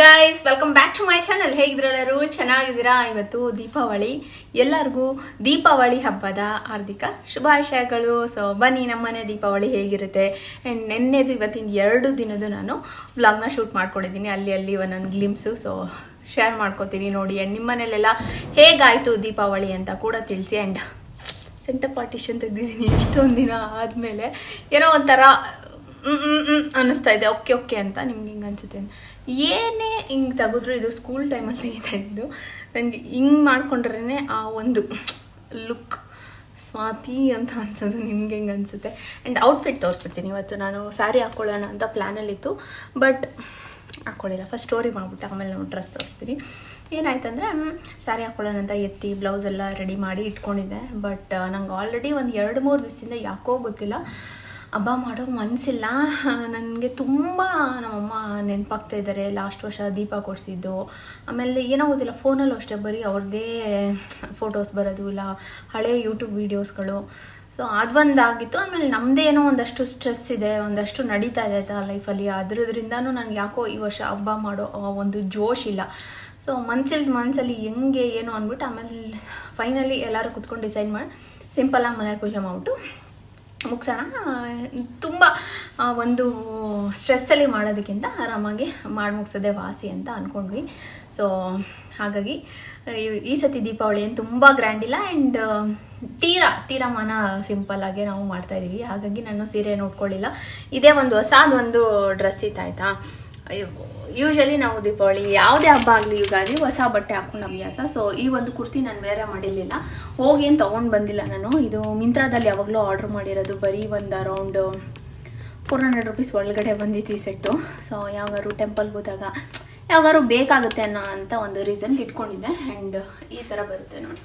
Guys welcome back to my channel ಹೇಗಿದ್ರೆಲ್ಲರೂ? ಚೆನ್ನಾಗಿದ್ದೀರಾ? ಇವತ್ತು ದೀಪಾವಳಿ. ಎಲ್ಲರಿಗೂ ದೀಪಾವಳಿ ಹಬ್ಬದ ಹಾರ್ದಿಕ ಶುಭಾಶಯಗಳು. ಸೊ ಬನ್ನಿ, ನಮ್ಮನೆ ದೀಪಾವಳಿ ಹೇಗಿರುತ್ತೆ? ಆ್ಯಂಡ್ ನೆನ್ನೆದು ಇವತ್ತಿನ ಎರಡು ದಿನದ್ದು ನಾನು ವ್ಲಾಗ್ನ ಶೂಟ್ ಮಾಡ್ಕೊಂಡಿದ್ದೀನಿ. ಅಲ್ಲಿ ಅಲ್ಲಿ ಒಂದೊಂದು ಗ್ಲಿಮ್ಸು ಸೊ ಶೇರ್ ಮಾಡ್ಕೋತೀನಿ. ನೋಡಿ ಆ್ಯಂಡ್ ನಿಮ್ಮ ಮನೇಲೆಲ್ಲ ಹೇಗಾಯಿತು ದೀಪಾವಳಿ ಅಂತ ಕೂಡ ತಿಳಿಸಿ. ಆ್ಯಂಡ್ ಸೆಂಟರ್ ಪಾರ್ಟಿಷನ್ ತೆಗ್ದಿದ್ದೀನಿ. ಎಷ್ಟೊಂದು ದಿನ ಆದಮೇಲೆ ಏನೋ ಒಂಥರ ಅನ್ನಿಸ್ತಾ ಇದೆ. ಓಕೆ ಓಕೆ ಅಂತ ನಿಮ್ಗೆ ಹಿಂಗೆ ಅನ್ಸುತ್ತೆ? ಏನೇ ಹಿಂಗೆ ತೆಗೆದ್ರು ಇದು ಸ್ಕೂಲ್ ಟೈಮಲ್ಲಿ ತೆಗಿತಾ ಇದ್ದು ನನಗೆ ಹಿಂಗೆ ಮಾಡಿಕೊಂಡ್ರೇ ಆ ಒಂದು ಲುಕ್ ಸ್ವಾತಿ ಅಂತ ಅನ್ಸೋದು ನಿಮ್ಗೆ ಹೆಂಗೆ ಅನಿಸುತ್ತೆ. ಆ್ಯಂಡ್ ಔಟ್ಫಿಟ್ ತೋರಿಸ್ಬಿಡ್ತೀನಿ ಇವತ್ತು ನಾನು ಸ್ಯಾರಿ ಹಾಕ್ಕೊಳ್ಳೋಣ ಅಂತ ಪ್ಲ್ಯಾನಲ್ಲಿತ್ತು ಬಟ್ ಹಾಕ್ಕೊಳ್ಳಿಲ್ಲ ಫಸ್ಟ್ ಸ್ಟೋರಿ ಮಾಡಿಬಿಟ್ಟು, ಆಮೇಲೆ ನಾವು ಡ್ರೆಸ್ ತೋರಿಸ್ತೀನಿ. ಏನಾಯ್ತಂದ್ರೆ ಸ್ಯಾರಿ ಹಾಕ್ಕೊಳ್ಳೋಣ ಅಂತ ಎತ್ತಿ ಬ್ಲೌಸ್ ಎಲ್ಲ ರೆಡಿ ಮಾಡಿ ಇಟ್ಕೊಂಡಿದ್ದೆ. ಬಟ್ ನಂಗೆ ಆಲ್ರೆಡಿ ಒಂದು ಎರಡು ಮೂರು ದಿವಸದಿಂದ ಯಾಕೋ ಗೊತ್ತಿಲ್ಲ. ಹಬ್ಬ ಮಾಡೋ ಮನಸ್ಸಿಲ್ಲ ನನಗೆ ತುಂಬ ನಮ್ಮಮ್ಮ ನೆನಪಾಗ್ತಾ ಇದ್ದಾರೆ ಲಾಸ್ಟ್ ವರ್ಷ ದೀಪ ಕೊಡಿಸಿದ್ದು. ಆಮೇಲೆ ಏನೋ ಗೊತ್ತಿಲ್ಲ ಫೋನಲ್ಲೂ ಅಷ್ಟೇ ಬರೀ ಅವ್ರದ್ದೇ ಫೋಟೋಸ್ ಬರೋದು ಇಲ್ಲ, ಹಳೆ ಯೂಟ್ಯೂಬ್ ವೀಡಿಯೋಸ್ಗಳು. ಸೊ ಅದೊಂದಾಗಿತ್ತು ಆಮೇಲೆ ನಮ್ಮದೇನೋ ಒಂದಷ್ಟು ಸ್ಟ್ರೆಸ್ ಇದೆ, ಒಂದಷ್ಟು ನಡೀತಾ ಇದೆ ಆಯ್ತಾ ಲೈಫಲ್ಲಿ ಅದ್ರದ್ರಿಂದನೂ ನನಗೆ ಯಾಕೋ ಈ ವರ್ಷ ಹಬ್ಬ ಮಾಡೋ ಒಂದು ಜೋಶ್ ಇಲ್ಲ. ಸೊ ಮನ್ಸಲ್ಲಿ ಮನಸ್ಸಲ್ಲಿ ಹೆಂಗೆ ಏನು ಅಂದ್ಬಿಟ್ಟು ಆಮೇಲೆ ಫೈನಲಿ ಎಲ್ಲರೂ ಕುತ್ಕೊಂಡು ಡಿಸೈಡ್ ಮಾಡಿ ಸಿಂಪಲ್ಲಾಗಿ ಮನೆ ಪೂಜೆ ಮಾಡಿಬಿಟ್ಟು ಮುಗಿಸೋಣ. ತುಂಬ ಒಂದು ಸ್ಟ್ರೆಸ್ಸಲ್ಲಿ ಮಾಡೋದಕ್ಕಿಂತ ಆರಾಮಾಗಿ ಮಾಡಿ ಮುಗಿಸೋದೇ ವಾಸಿ ಅಂತ ಅಂದ್ಕೊಂಡ್ವಿ ಸೊ ಹಾಗಾಗಿ, ಈ- ಸತಿ ದೀಪಾವಳಿ ಏನು ತುಂಬ ಗ್ರ್ಯಾಂಡ್ ಇಲ್ಲ ಆ್ಯಂಡ್ ತೀರಾ ತೀರಾ ಮನ ಸಿಂಪಲ್ಲಾಗೆ ನಾವು ಮಾಡ್ತಾಯಿದ್ದೀವಿ ಹಾಗಾಗಿ ನಾನು ಸೀರೆ ನೋಡ್ಕೊಳ್ಳಿಲ್ಲ ಇದೇ ಒಂದು ಹೊಸದು ಒಂದು ಡ್ರೆಸ್ ಇತ್ತಾಯ್ತಾ ಯೂಶಲಿ ನಾವು ದೀಪಾವಳಿ ಯಾವುದೇ ಹಬ್ಬ ಆಗಲಿ ಯುಗಾದಿ ಹೊಸ ಬಟ್ಟೆ ಹಾಕೊಂಡು ಅಭ್ಯಾಸ. ಸೊ ಈ ಒಂದು ಕುರ್ತಿ ನಾನು ಬೇರೆ ಮಾಡಿರಲಿಲ್ಲ. ಹೋಗಿ ಏನು ತೊಗೊಂಡು ಬಂದಿಲ್ಲ ನಾನು. ಇದು ಮಿಂತ್ರಾದಲ್ಲಿ ಯಾವಾಗಲೂ ಆರ್ಡ್ರ್ ಮಾಡಿರೋದು ಬರೀ ಒಂದು ಅರೌಂಡ್ ಫೋರ್ ಹಂಡ್ರೆಡ್ ರುಪೀಸ್ ಒಳಗಡೆ ಬಂದಿತ್ತು ಈ ಸೆಟ್ಟು ಸೊ ಯಾವಾಗಾದ್ರು ಟೆಂಪಲ್ಗೆ ಹೋದಾಗ ಯಾವಾಗಾರು ಬೇಕಾಗುತ್ತೆ ಅನ್ನೋ ಅಂತ ಒಂದು ರೀಸನ್ಗೆ ಇಟ್ಕೊಂಡಿದ್ದೆ. ಆ್ಯಂಡ್ ಈ ಥರ ಬರುತ್ತೆ ನೋಡಿ.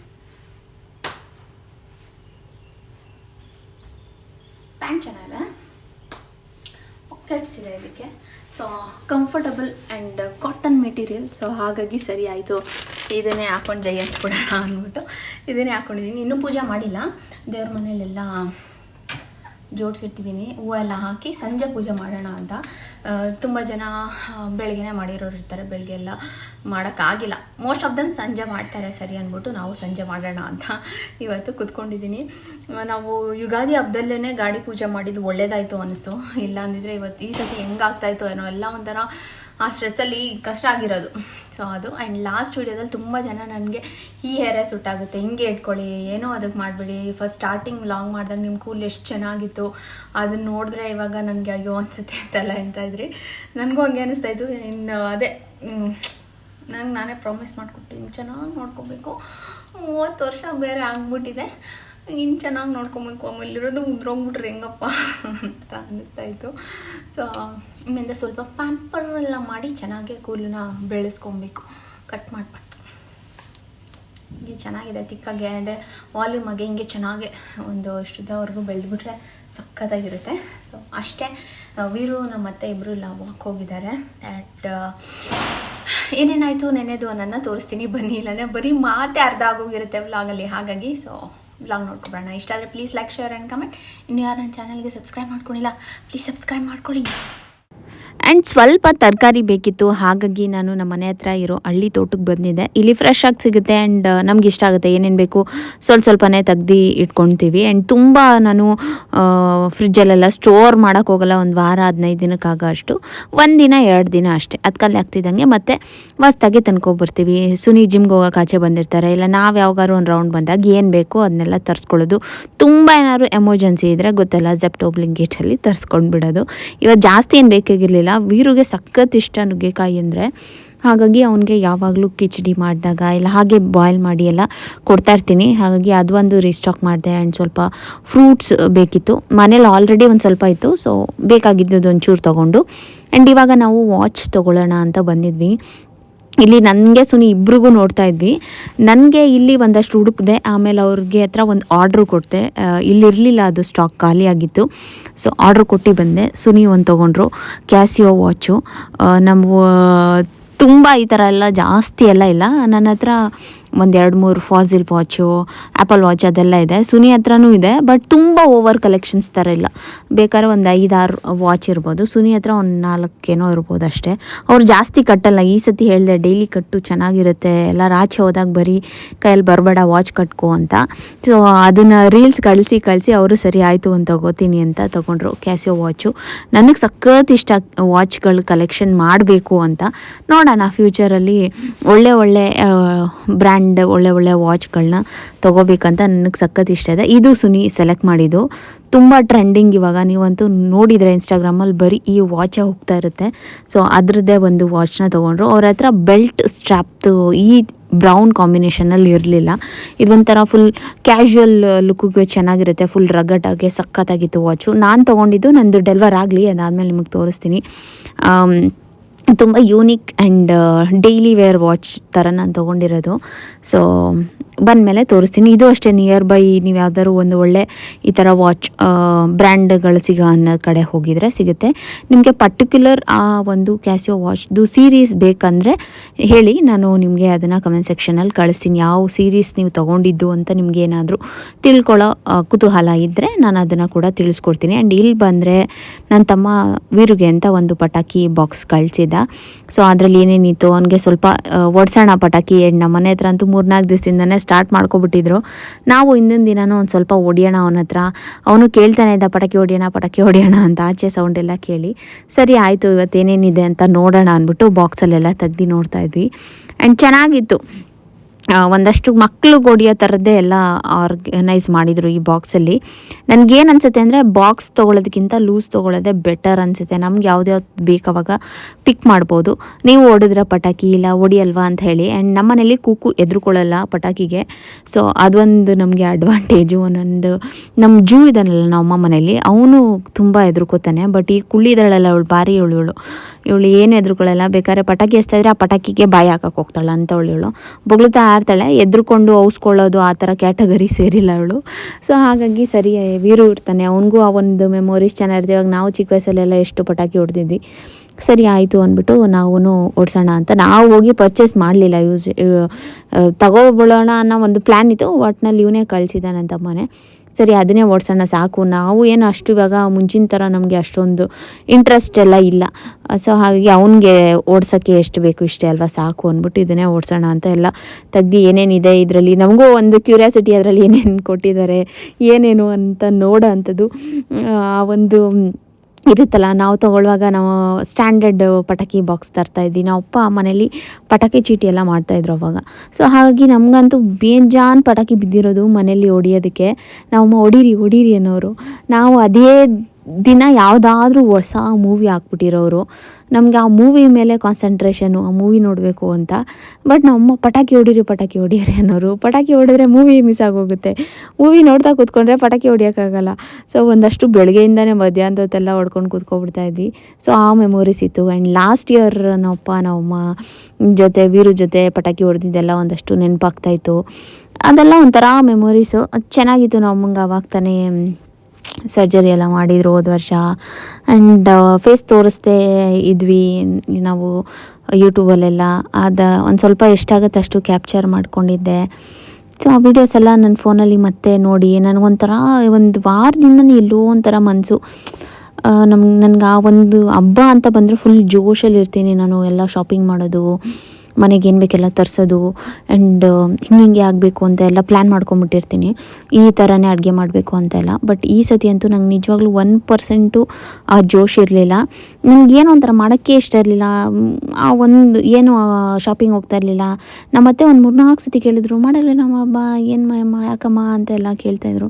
ಪ್ಯಾಂಟ್ ಚೆನ್ನಾಗಿದೆ ಪಾಕೆಟ್ಸ್ ಇದೆ ಇದಕ್ಕೆ? So comfortable and cotton material so ಹಾಗಾಗಿ ಸರಿ ಆಯಿತು. ಇದನ್ನೇ ಹಾಕೊಂಡು ಜೈ ಹಂಚ್ಕೊಡೋಣ ಅಂದ್ಬಿಟ್ಟು. ಇದನ್ನೇ ಹಾಕ್ಕೊಂಡಿದ್ದೀನಿ ಇನ್ನೂ ಪೂಜೆ ಮಾಡಿಲ್ಲ. ದೇವ್ರ ಮನೇಲೆಲ್ಲ ಜೋಡಿಸಿಟ್ಟಿದ್ದೀನಿ. ಹೂವೆಲ್ಲ ಹಾಕಿ ಸಂಜೆ ಪೂಜೆ ಮಾಡೋಣ ಅಂತ. ತುಂಬ ಜನ ಬೆಳಗ್ಗೆನೇ ಮಾಡಿರೋರು ಇರ್ತಾರೆ. ಬೆಳಗ್ಗೆ ಎಲ್ಲ ಮಾಡೋಕ್ಕಾಗಿಲ್ಲ. ಮೋಸ್ಟ್ ಆಫ್ ದಮ್ ಸಂಜೆ ಮಾಡ್ತಾರೆ ಸರಿ ಅಂದ್ಬಿಟ್ಟು ನಾವು ಸಂಜೆ ಮಾಡೋಣ ಅಂತ ಇವತ್ತು ಕೂತ್ಕೊಂಡಿದ್ದೀನಿ. ನಾವು ಯುಗಾದಿ ಹಬ್ಬದಲ್ಲೇ ಗಾಡಿ ಪೂಜೆ ಮಾಡಿದ್ದು ಒಳ್ಳೇದಾಯಿತು ಅನ್ನಿಸ್ತು ಇಲ್ಲ ಅಂದಿದ್ರೆ ಇವತ್ತು ಈ ಸತಿ ಹೆಂಗಾಗ್ತಾಯಿತ್ತು ಏನೋ ಎಲ್ಲ ಒಂಥರ ಆ ಸ್ಟ್ರೆಸ್ಸಲ್ಲಿ ಕಷ್ಟ ಆಗಿರೋದು. ಸೊ ಅದು. ಆ್ಯಂಡ್ ಲಾಸ್ಟ್ ವೀಡಿಯೋದಲ್ಲಿ ತುಂಬ ಜನ ನನಗೆ ಈ ಹೇರೇ ಸುಟ್ಟಾಗುತ್ತೆ, ಹಿಂಗೆ ಇಟ್ಕೊಳ್ಳಿ, ಏನೋ ಅದಕ್ಕೆ ಮಾಡಬೇಡಿ. ಫಸ್ಟ್ ಸ್ಟಾರ್ಟಿಂಗ್ ಲಾಂಗ್ ಮಾಡಿದಾಗ ನಿಮ್ಮ ಕೂಲ್ ಎಷ್ಟು ಚೆನ್ನಾಗಿತ್ತು, ಅದನ್ನ ನೋಡಿದ್ರೆ ಇವಾಗ ನನಗೆ ಅಯ್ಯೋ ಅನಿಸುತ್ತೆ ಅಂತೆಲ್ಲ ಹೇಳ್ತಾ ಇದ್ರಿ. ನನಗೂ ಹಂಗೆ ಅನಿಸ್ತಾ ಇತ್ತು. ಇನ್ನು ಅದೇ ನಂಗೆ ನಾನೇ ಪ್ರಾಮಿಸ್ ಮಾಡ್ಕೊಡ್ತೀನಿ. ಚೆನ್ನಾಗಿ ನೋಡ್ಕೋಬೇಕು. ಮೂವತ್ತು ವರ್ಷ ಬೇರೆ ಆಗ್ಬಿಟ್ಟಿದೆ. ಇನ್ನು ಚೆನ್ನಾಗಿ ನೋಡ್ಕೊಬೇಕು ಆಮೇಲೆ ಇರೋದು ಉದ್ರೋಗ್ಬಿಟ್ರೆ ಹೆಂಗಪ್ಪ ಅಂತ ಅನ್ನಿಸ್ತಾ ಇತ್ತು. ಸೊ ಇಮ್ಮಿಂದ ಸ್ವಲ್ಪ ಪ್ಯಾಂಪರ್ ಎಲ್ಲ ಮಾಡಿ ಚೆನ್ನಾಗೆ ಕೂಲನ್ನ ಬೆಳೆಸ್ಕೊಬೇಕು. ಕಟ್ ಮಾಡಬಾರ್ದು. ಹಿಂಗೆ ಚೆನ್ನಾಗಿದೆ, ತಿಕ್ಕಾಗೆ. ಅಂದರೆ ವಾಲ್ಯೂಮಾಗೆ ಹಿಂಗೆ ಚೆನ್ನಾಗೆ ಒಂದು ಇಷ್ಟದವರೆಗೂ ಬೆಳೆದ್ಬಿಟ್ರೆ ಸಖತ್ತಾಗಿರುತ್ತೆ. ಸೊ ಅಷ್ಟೇ. ವೀರು ನಮ್ಮ ಮತ್ತೆ ಇಬ್ಬರು ಇಲ್ಲ ವಾಕ್ ಹೋಗಿದ್ದಾರೆ. ಆ್ಯಟ್ ಏನೇನಾಯಿತು ನೆನೆದು ಅನ್ನೋದನ್ನ ತೋರಿಸ್ತೀನಿ. ಬನ್ನಿ, ಇಲ್ಲಾಂದರೆ ಬರೀ ಮಾತೇ ಅರ್ಧ ಆಗೋಗಿರುತ್ತೆ ವ್ಲಾಗಲ್ಲಿ ಹಾಗಾಗಿ ಸೊ ವ್ಲಾಗ್ ನೋಡ್ಕೊಬೋಣ ಇಷ್ಟ ಆದರೆ please like share and comment ಇನ್ನು ಯಾರು ನನ್ನ ಚಾನಲ್ಗೆ ಸಬ್ಸ್ಕ್ರೈಬ್ ಮಾಡ್ಕೊಂಡಿಲ್ಲ ಪ್ಲೀಸ್ ಸಬ್ಸ್ಕ್ರೈಬ್ ಮಾಡ್ಕೊಳ್ಳಿ. ಆ್ಯಂಡ್ ಸ್ವಲ್ಪ ತರಕಾರಿ ಬೇಕಿತ್ತು, ಹಾಗಾಗಿ ನಾನು ನಮ್ಮ ಮನೆ ಹತ್ರ ಇರೋ ಹಳ್ಳಿ ತೋಟಕ್ಕೆ ಬಂದಿದ್ದೆ. ಇಲ್ಲಿ ಫ್ರೆಶ್ ಆಗಿ ಸಿಗುತ್ತೆ ಆ್ಯಂಡ್ ನಮ್ಗೆ ಇಷ್ಟ ಆಗುತ್ತೆ. ಏನೇನು ಬೇಕು ಸ್ವಲ್ಪ ಸ್ವಲ್ಪನೇ ತೆಗ್ದು ಇಟ್ಕೊತೀವಿ. ಆ್ಯಂಡ್ ತುಂಬ ನಾನು ಫ್ರಿಜ್ಜಲ್ಲೆಲ್ಲ ಸ್ಟೋರ್ ಮಾಡೋಕ್ಕೆ ಹೋಗಲ್ಲ. ಒಂದು ವಾರ, ಹದಿನೈದು ದಿನಕ್ಕಾಗ ಅಷ್ಟು. ಒಂದು ದಿನ, ಎರಡು ದಿನ ಅಷ್ಟೇ. ಅದಕ್ಕಲ್ಲಿ ಆಗ್ತಿದ್ದಂಗೆ. ಮತ್ತೆ ಮಸ್ತಾಗಿ ತಂದ್ಕೊಬರ್ತೀವಿ ಸುನಿ ಜಿಮ್ಗೆ ಹೋಗೋಕೆ ಆಚೆ ಬಂದಿರ್ತಾರೆ. ಇಲ್ಲ, ನಾವು ಯಾವಾಗಾರು ಒಂದು ರೌಂಡ್ ಬಂದಾಗ ಏನು ಬೇಕು ಅದನ್ನೆಲ್ಲ ತರಿಸ್ಕೊಳ್ಳೋದು. ತುಂಬ ಏನಾದ್ರು ಎಮರ್ಜೆನ್ಸಿ ಇದ್ದರೆ ಗೊತ್ತಲ್ಲ ಜೆಪ್ಟೋ ಗೇಟಲ್ಲಿ ತರಿಸ್ಕೊಂಡು ಬಿಡೋದು ಇವತ್ತು ಜಾಸ್ತಿ ಏನು ಬೇಕಾಗಿರಲಿಲ್ಲ. ವೀರುಗೆ ಸಖತ್ ಇಷ್ಟ ನುಗ್ಗೆಕಾಯಿ ಅಂದರೆ. ಹಾಗಾಗಿ ಅವನಿಗೆ ಯಾವಾಗಲೂ ಕಿಚಡಿ ಮಾಡಿದಾಗ ಇಲ್ಲ ಹಾಗೆ ಬಾಯ್ಲ್ ಮಾಡಿ ಎಲ್ಲ ಕೊಡ್ತಾ ಇರ್ತೀನಿ. ಹಾಗಾಗಿ ಅದು ಒಂದು ರೀಸ್ಟಾಕ್ ಮಾಡಿದೆ ಆ್ಯಂಡ್ ಸ್ವಲ್ಪ ಫ್ರೂಟ್ಸ್ ಬೇಕಿತ್ತು. ಮನೇಲಿ ಆಲ್ರೆಡಿ ಒಂದು ಸ್ವಲ್ಪ ಇತ್ತು ಸೊ ಬೇಕಾಗಿದ್ದದ್ದು ಒಂಚೂರು ತೊಗೊಂಡು. ಆ್ಯಂಡ್ ಇವಾಗ ನಾವು ವಾಚ್ ತೊಗೊಳ್ಳೋಣ ಅಂತ ಬಂದಿದ್ವಿ. ಇಲ್ಲಿ ನನಗೆ ಸುನಿ ಇಬ್ರಿಗೂ ನೋಡ್ತಾ ಇದ್ವಿ. ನನಗೆ ಇಲ್ಲಿ ಒಂದಷ್ಟು ಹುಡುಕಿದೆ, ಆಮೇಲೆ ಅವ್ರಿಗೆ ಹತ್ರ ಒಂದು ಆರ್ಡ್ರ್ ಕೊಡ್ತೆ ಇಲ್ಲಿರಲಿಲ್ಲ ಅದು ಸ್ಟಾಕ್ ಖಾಲಿಯಾಗಿತ್ತು ಸೊ ಆರ್ಡ್ರ್ ಕೊಟ್ಟು ಬಂದೆ. ಸುನಿ ಒಂದು ತೊಗೊಂಡ್ರು ಕ್ಯಾಸಿಯೋ ವಾಚು ನಮ್ಮ ತುಂಬ ಈ ಥರ ಎಲ್ಲ ಜಾಸ್ತಿ ಎಲ್ಲ ಇಲ್ಲ. ನನ್ನ ಹತ್ರ ಒಂದು ಎರಡು ಮೂರು ಫಾಸಿಲ್ ವಾಚು ಆ್ಯಪಲ್ ವಾಚ್ ಅದೆಲ್ಲ ಇದೆ. ಸುನಿ ಹತ್ರನೂ ಇದೆ, ಬಟ್ ತುಂಬ ಓವರ್ ಕಲೆಕ್ಷನ್ಸ್ ಥರ ಇಲ್ಲ. ಬೇಕಾದ್ರೆ ಒಂದು ಐದಾರು ವಾಚ್ ಇರ್ಬೋದು. ಸುನಿ ಹತ್ರ ಒಂದು ನಾಲ್ಕೇನೋ ಇರ್ಬೋದು ಅಷ್ಟೇ. ಅವ್ರು ಜಾಸ್ತಿ ಕಟ್ಟಲ್ಲ. ಈ ಸತಿ ಹೇಳಿದೆ, ಡೈಲಿ ಕಟ್ಟು, ಚೆನ್ನಾಗಿರುತ್ತೆ. ಎಲ್ಲ ರಾಚೆ ಹೋದಾಗ ಬರೀ ಕೈಯಲ್ಲಿ ಬರಬೇಡ, ವಾಚ್ ಕಟ್ಕೊ ಅಂತ. ಸೊ ಅದನ್ನು ರೀಲ್ಸ್ ಕಳಿಸಿ ಕಳಿಸಿ ಅವರು ಸರಿ ಆಯಿತು ಅಂತ ತಗೋತೀನಿ ಅಂತ ತೊಗೊಂಡ್ರು ಕ್ಯಾಸಿಯೋ ವಾಚು ನನಗೆ ಸಖತ್ ಇಷ್ಟ ವಾಚ್ಗಳು ಕಲೆಕ್ಷನ್ ಮಾಡಬೇಕು ಅಂತ. ನೋಡೋಣ ಫ್ಯೂಚರಲ್ಲಿ ಒಳ್ಳೆ ಒಳ್ಳೆ ಬ್ರ್ಯಾಂಡ್ ಒಳ್ಳೆ ಒಳ್ಳೆ ವಾಚ್ಗಳನ್ನ ತೊಗೋಬೇಕಂತ ನನಗೆ ಸಖತ್ ಇಷ್ಟ ಇದೆ. ಇದು ಸುನಿ ಸೆಲೆಕ್ಟ್ ಮಾಡಿದ್ದು. ತುಂಬ ಟ್ರೆಂಡಿಂಗ್ ಇವಾಗ. ನೀವಂತೂ ನೋಡಿದರೆ ಇನ್ಸ್ಟಾಗ್ರಾಮಲ್ಲಿ ಬರೀ ಈ ವಾಚೇ ಹೋಗ್ತಾ ಇರುತ್ತೆ. ಸೊ, ಅದರದ್ದೇ ಒಂದು ವಾಚ್ನ ತೊಗೊಂಡ್ರು. ಅವ್ರ ಹತ್ರ ಬೆಲ್ಟ್ ಸ್ಟ್ರಾಪ್ದು ಈ ಬ್ರೌನ್ ಕಾಂಬಿನೇಷನಲ್ಲಿ ಇರಲಿಲ್ಲ. ಇದೊಂಥರ ಫುಲ್ ಕ್ಯಾಶುವಲ್ ಲುಕ್ಕಿಗೆ ಚೆನ್ನಾಗಿರುತ್ತೆ. ಫುಲ್ ರಗಟಾಗಿ, ಸಖತ್ತಾಗಿತ್ತು ವಾಚು. ನಾನು ತೊಗೊಂಡಿದ್ದು ನಂದು ಡೆಲ್ವರ್ ಆಗಲಿ, ಅದಾದಮೇಲೆ ನಿಮಗೆ ತೋರಿಸ್ತೀನಿ. ತುಂಬ unique and daily wear watch ಥರ ನಾನು ತೊಗೊಂಡಿರೋದು. ಸೊ ಬಂದಮೇಲೆ ತೋರಿಸ್ತೀನಿ. ಇದು ಅಷ್ಟೇ ನಿಯರ್ ಬೈ ನೀವು ಯಾವ್ದಾದ್ರು ಒಂದು ಒಳ್ಳೆ ಈ ಥರ ವಾಚ್ ಬ್ರ್ಯಾಂಡ್ಗಳು ಸಿಗೋ ಅನ್ನೋ ಕಡೆ ಹೋಗಿದರೆ ಸಿಗುತ್ತೆ. ನಿಮಗೆ ಪರ್ಟಿಕ್ಯುಲರ್ ಆ ಒಂದು ಕ್ಯಾಸಿಯೋ ವಾಚ್ದು ಸೀರೀಸ್ ಬೇಕಂದರೆ ಹೇಳಿ. ನಾನು ನಿಮಗೆ ಅದನ್ನು ಕಮೆಂಟ್ ಸೆಕ್ಷನಲ್ಲಿ ಕಳಿಸ್ತೀನಿ. ಯಾವ ಸೀರೀಸ್ ನೀವು ತೊಗೊಂಡಿದ್ದು ಅಂತ ನಿಮಗೆ ಏನಾದರೂ ತಿಳ್ಕೊಳ್ಳೋ ಕುತೂಹಲ ಇದ್ದರೆ ನಾನು ಅದನ್ನು ಕೂಡ ತಿಳಿಸ್ಕೊಡ್ತೀನಿ. ಆ್ಯಂಡ್ ಇಲ್ಲಿ ಬಂದರೆ ನನ್ನ ತಮ್ಮ ವೀರುಗೆ ಅಂತ ಒಂದು ಪಟಾಕಿ ಬಾಕ್ಸ್ ಕಳಿಸಿದ್ದ. ಸೊ ಅದರಲ್ಲಿ ಏನೇನಿತ್ತು? ಅವನಿಗೆ ಸ್ವಲ್ಪ ಒಡ್ಸೋಣ ಪಟಾಕಿ ಎಣ್ಣೆ ಮನೆ ಹತ್ರ ಅಂತೂ ಮೂರ್ನಾಲ್ಕು ದಿವಸದಿಂದನೇ ಸ್ಟಾರ್ಟ್ ಮಾಡ್ಕೊಬಿಟ್ಟಿದ್ರು. ನಾವು ಹಿಂದಿನ ದಿನನೂ ಒಂದು ಸ್ವಲ್ಪ ಹೊಡಿಯೋಣ ಅವನ ಹತ್ರ ಅವನು ಕೇಳ್ತಾನೆ ಇದ್ದ, ಪಟಾಕಿ ಹೊಡಿಯೋಣ ಪಟಾಕಿ ಹೊಡಿಯೋಣ ಅಂತ ಆಚೆ ಸೌಂಡ್ ಎಲ್ಲ ಕೇಳಿ. ಸರಿ, ಆಯಿತು ಇವತ್ತೇನೇನಿದೆ ಅಂತ ನೋಡೋಣ ಅಂದ್ಬಿಟ್ಟು ಬಾಕ್ಸಲ್ಲೆಲ್ಲ ತೆಗ್ದು ನೋಡ್ತಾ ಇದ್ವಿ. ಆ್ಯಂಡ್ ಚೆನ್ನಾಗಿತ್ತು. ಒಂದಷ್ಟು ಮಕ್ಕಳು ಗೋಡಿಯೋ ಥರದ್ದೇ ಎಲ್ಲ ಆರ್ಗನೈಸ್ ಮಾಡಿದರು ಈ ಬಾಕ್ಸಲ್ಲಿ ನನಗೇನು ಅನಿಸುತ್ತೆ ಅಂದರೆ ಬಾಕ್ಸ್ ತೊಗೊಳೋದಕ್ಕಿಂತ ಲೂಸ್ ತೊಗೊಳ್ಳೋದೇ ಬೆಟರ್ ಅನಿಸುತ್ತೆ. ನಮ್ಗೆ ಯಾವ್ದ್ಯಾವ್ದು ಬೇಕಾವಾಗ ಪಿಕ್ ಮಾಡ್ಬೋದು. ನೀವು ಹೊಡೆದ್ರೆ ಪಟಾಕಿ ಇಲ್ಲ ಹೊಡಿಯಲ್ವಾ ಅಂತ ಹೇಳಿ. ಆ್ಯಂಡ್ ನಮ್ಮನೇಲಿ ಕೂಕು ಎದುರುಕೊಳ್ಳಲ್ಲ ಪಟಾಕಿಗೆ. ಸೊ ಅದೊಂದು ನಮಗೆ ಅಡ್ವಾಂಟೇಜು ಒಂದೊಂದು ನಮ್ಮ ಜೂ ಇದನ್ನಲ್ಲ ನಮ್ಮ ಮನೇಲಿ. ಅವನು ತುಂಬ ಎದುರ್ಕೋತಾನೆ. ಬಟ್ ಈ ಕುಳ್ಳಿದಳಲ್ಲ ಅವಳು, ಭಾರಿ ಇವಳು. ಇವಳು ಏನು ಎದುರುಕೊಳ್ಳಲ್ಲ. ಬೇಕಾದ್ರೆ ಪಟಾಕಿ ಹಚ್ತಾ ಇದ್ರೆ ಆ ಪಟಾಕಿಗೆ ಬಾಯಿ ಹಾಕಕ್ಕೆ ಹೋಗ್ತಾಳೆ ಅಂತ ಇವಳು. ಬೊಗಳ್ತಾ ಆಡ್ತಾಳೆ ಎದ್ರುಕೊಂಡು ಔಸ್ಕೊಳ್ಳೋದು ಆ ಥರ ಕ್ಯಾಟಗರಿ ಸೇರಿಲ್ಲ ಅವಳು. ಸೊ ಹಾಗಾಗಿ ಸರಿ ವೀರು ಇರ್ತಾನೆ. ಅವನಿಗೂ ಆ ಒಂದು ಮೆಮೊರೀಸ್ ಚೆನ್ನಾಗಿರ್ತೀವಿ ಇವಾಗ ನಾವು ಚಿಕ್ಕ ವಯಸ್ಸಲ್ಲೆಲ್ಲ ಎಷ್ಟು ಪಟಾಕಿ ಹೊಡೆದಿದ್ವಿ. ಸರಿ, ಆಯಿತು ಅಂದ್ಬಿಟ್ಟು ನಾವು ಓಡಿಸೋಣ ಅಂತ. ನಾವು ಹೋಗಿ ಪರ್ಚೇಸ್ ಮಾಡಲಿಲ್ಲ. ಯೂಸ್ ತಗೋಬಿಡೋಣ ಅನ್ನೋ ಒಂದು ಪ್ಲ್ಯಾನ್ ಇತ್ತು. ಒಟ್ನಲ್ಲಿ ಇವನೇ ಕಳಿಸಿದ ನನ್ನ ತಮ್ಮನೇ. ಸರಿ, ಅದನ್ನೇ ಓಡಿಸೋಣ, ಸಾಕು. ನಾವು ಏನು ಅಷ್ಟು ಇವಾಗ ಮುಂಚಿನ ಥರ ನಮಗೆ ಅಷ್ಟೊಂದು ಇಂಟ್ರೆಸ್ಟ್ ಎಲ್ಲ ಇಲ್ಲ. ಸೊ ಹಾಗಾಗಿ ಅವನಿಗೆ ಓಡ್ಸೋಕ್ಕೆ ಎಷ್ಟು ಬೇಕು ಇಷ್ಟೇ ಅಲ್ವಾ, ಸಾಕು ಅಂದ್ಬಿಟ್ಟು ಇದನ್ನೇ ಓಡಿಸೋಣ ಅಂತ ಎಲ್ಲ ತೆಗ್ದು ಏನೇನಿದೆ ಇದರಲ್ಲಿ. ನಮಗೂ ಒಂದು ಕ್ಯೂರಿಯಾಸಿಟಿ ಅದರಲ್ಲಿ ಏನೇನು ಕೊಟ್ಟಿದ್ದಾರೆ, ಏನೇನು ಅಂತ ನೋಡೋ ಅಂಥದ್ದು. ಆ ಒಂದು ಇರುತ್ತಲ್ಲ, ನಾವು ತಗೊಳ್ಳುವಾಗ ನಾವು ಸ್ಟ್ಯಾಂಡರ್ಡ್ ಪಟಾಕಿ ಬಾಕ್ಸ್ ತರ್ತಾ ಇದ್ವಿ. ನಾವು ಅಪ್ಪ ಮನೇಲಿ ಪಟಾಕಿ ಚೀಟಿ ಎಲ್ಲ ಮಾಡ್ತಾಯಿದ್ರು ಅವಾಗ. ಸೊ ಹಾಗಾಗಿ ನಮಗಂತೂ ಬೇಜಾನ್ ಪಟಾಕಿ ಬಿದ್ದಿರೋದು ಮನೇಲಿ ಹೊಡಿಯೋದಕ್ಕೆ. ನಾವು ಹೊಡೀರಿ ಹೊಡೀರಿ ಅನ್ನೋರು. ನಾವು ಅದೇ ದಿನ ಯಾವುದಾದ್ರೂ ಹೊಸ ಮೂವಿ ಹಾಕ್ಬಿಟ್ಟಿರೋರು ನಮಗೆ ಆ ಮೂವಿ ಮೇಲೆ ಕಾನ್ಸಂಟ್ರೇಷನು ಆ ಮೂವಿ ನೋಡಬೇಕು ಅಂತ. ಬಟ್ ನಮ್ಮ ಪಟಾಕಿ ಹೊಡೀರಿ ಪಟಾಕಿ ಹೊಡೀರಿ ಅನ್ನೋರು, ಪಟಾಕಿ ಹೊಡೆದ್ರೆ ಮೂವಿ ಮಿಸ್ ಆಗೋಗುತ್ತೆ. ಮೂವಿ ನೋಡ್ತಾ ಕೂತ್ಕೊಂಡ್ರೆ ಪಟಾಕಿ ಹೊಡಿಯೋಕ್ಕಾಗಲ್ಲ. ಸೊ ಒಂದಷ್ಟು ಬೆಳಗ್ಗೆಯಿಂದನೇ ಮಧ್ಯಾಹ್ನದೊತ್ತೆಲ್ಲ ಹೊಡ್ಕೊಂಡು ಕೂತ್ಕೊಬಿಡ್ತಾ ಇದ್ವಿ. ಸೊ ಆ ಮೆಮೊರೀಸ್ ಇತ್ತು. ಆ್ಯಂಡ್ ಲಾಸ್ಟ್ ಇಯರ್ ನಮ್ಮಪ್ಪ, ನಮ್ಮಮ್ಮ, ಜೊತೆ, ವೀರು ಜೊತೆ ಪಟಾಕಿ ಹೊಡೆದಿದ್ದೆಲ್ಲ ಒಂದಷ್ಟು ನೆನಪಾಗ್ತಾಯಿತ್ತು ಅದೆಲ್ಲ ಒಂಥರ ಮೆಮೊರೀಸು ಚೆನ್ನಾಗಿತ್ತು. ನಮ್ಮಂಗೆ ಅವಾಗ ತಾನೇ ಸರ್ಜರಿ ಎಲ್ಲ ಮಾಡಿದ್ರು ಹೋದ ವರ್ಷ. ಆ್ಯಂಡ್ ಫೇಸ್ ತೋರಿಸ್ದೇ ಇದ್ವಿ ನಾವು ಯೂಟ್ಯೂಬಲ್ಲೆಲ್ಲ ಅದು ಒಂದು ಸ್ವಲ್ಪ ಎಷ್ಟಾಗುತ್ತೆ ಅಷ್ಟು ಕ್ಯಾಪ್ಚರ್ ಮಾಡ್ಕೊಂಡಿದ್ದೆ. ಸೊ ಆ ವಿಡಿಯೋಸ್ ಎಲ್ಲ ನನ್ನ ಫೋನಲ್ಲಿ ಮತ್ತೆ ನೋಡಿ ನನಗೊಂಥರ ಒಂದು ವಾರದಿಂದ ಎಲ್ಲೋ ಒಂಥರ ಮನಸ್ಸು ನಮ್ಗೆ ನನಗೆ ಆ ಒಂದು ಹಬ್ಬ ಅಂತ ಬಂದರೆ ಫುಲ್ ಜೋಶಲ್ಲಿ ಇರ್ತೀನಿ ನಾನು ಎಲ್ಲ ಶಾಪಿಂಗ್ ಮಾಡೋದು. ಮನೆಗೆ ಏನು ಬೇಕೆಲ್ಲ ತರಿಸೋದು ಆ್ಯಂಡ್ ಹಿಂಗೆ ಆಗಬೇಕು ಅಂತ ಎಲ್ಲ ಪ್ಲ್ಯಾನ್ ಮಾಡ್ಕೊಂಬಿಟ್ಟಿರ್ತೀನಿ. ಈ ಥರನೇ ಅಡುಗೆ ಮಾಡಬೇಕು ಅಂತೆಲ್ಲ ಬಟ್ ಈ ಸತಿ ಅಂತೂ ನಂಗೆ ನಿಜವಾಗ್ಲೂ ಒನ್ ಪರ್ಸೆಂಟು ಆ ಜೋಶ್ ಇರಲಿಲ್ಲ. ನನಗೇನೋ ಒಂಥರ ಮಾಡೋಕ್ಕೆ ಇಷ್ಟ ಇರಲಿಲ್ಲ. ಆ ಒಂದು ಏನು ಶಾಪಿಂಗ್ ಹೋಗ್ತಾ ಇರಲಿಲ್ಲ. ನಮ್ಮ ಅತ್ತೆ ಒಂದು ಮೂರ್ನಾಲ್ಕು ಸತಿ ಕೇಳಿದ್ರು ಮಾಡಲ್ಲ ನಮ್ಮ ಹಬ್ಬ ಏನು ಯಾಕಮ್ಮ? ಅಂತೆಲ್ಲ ಕೇಳ್ತಾಯಿದ್ರು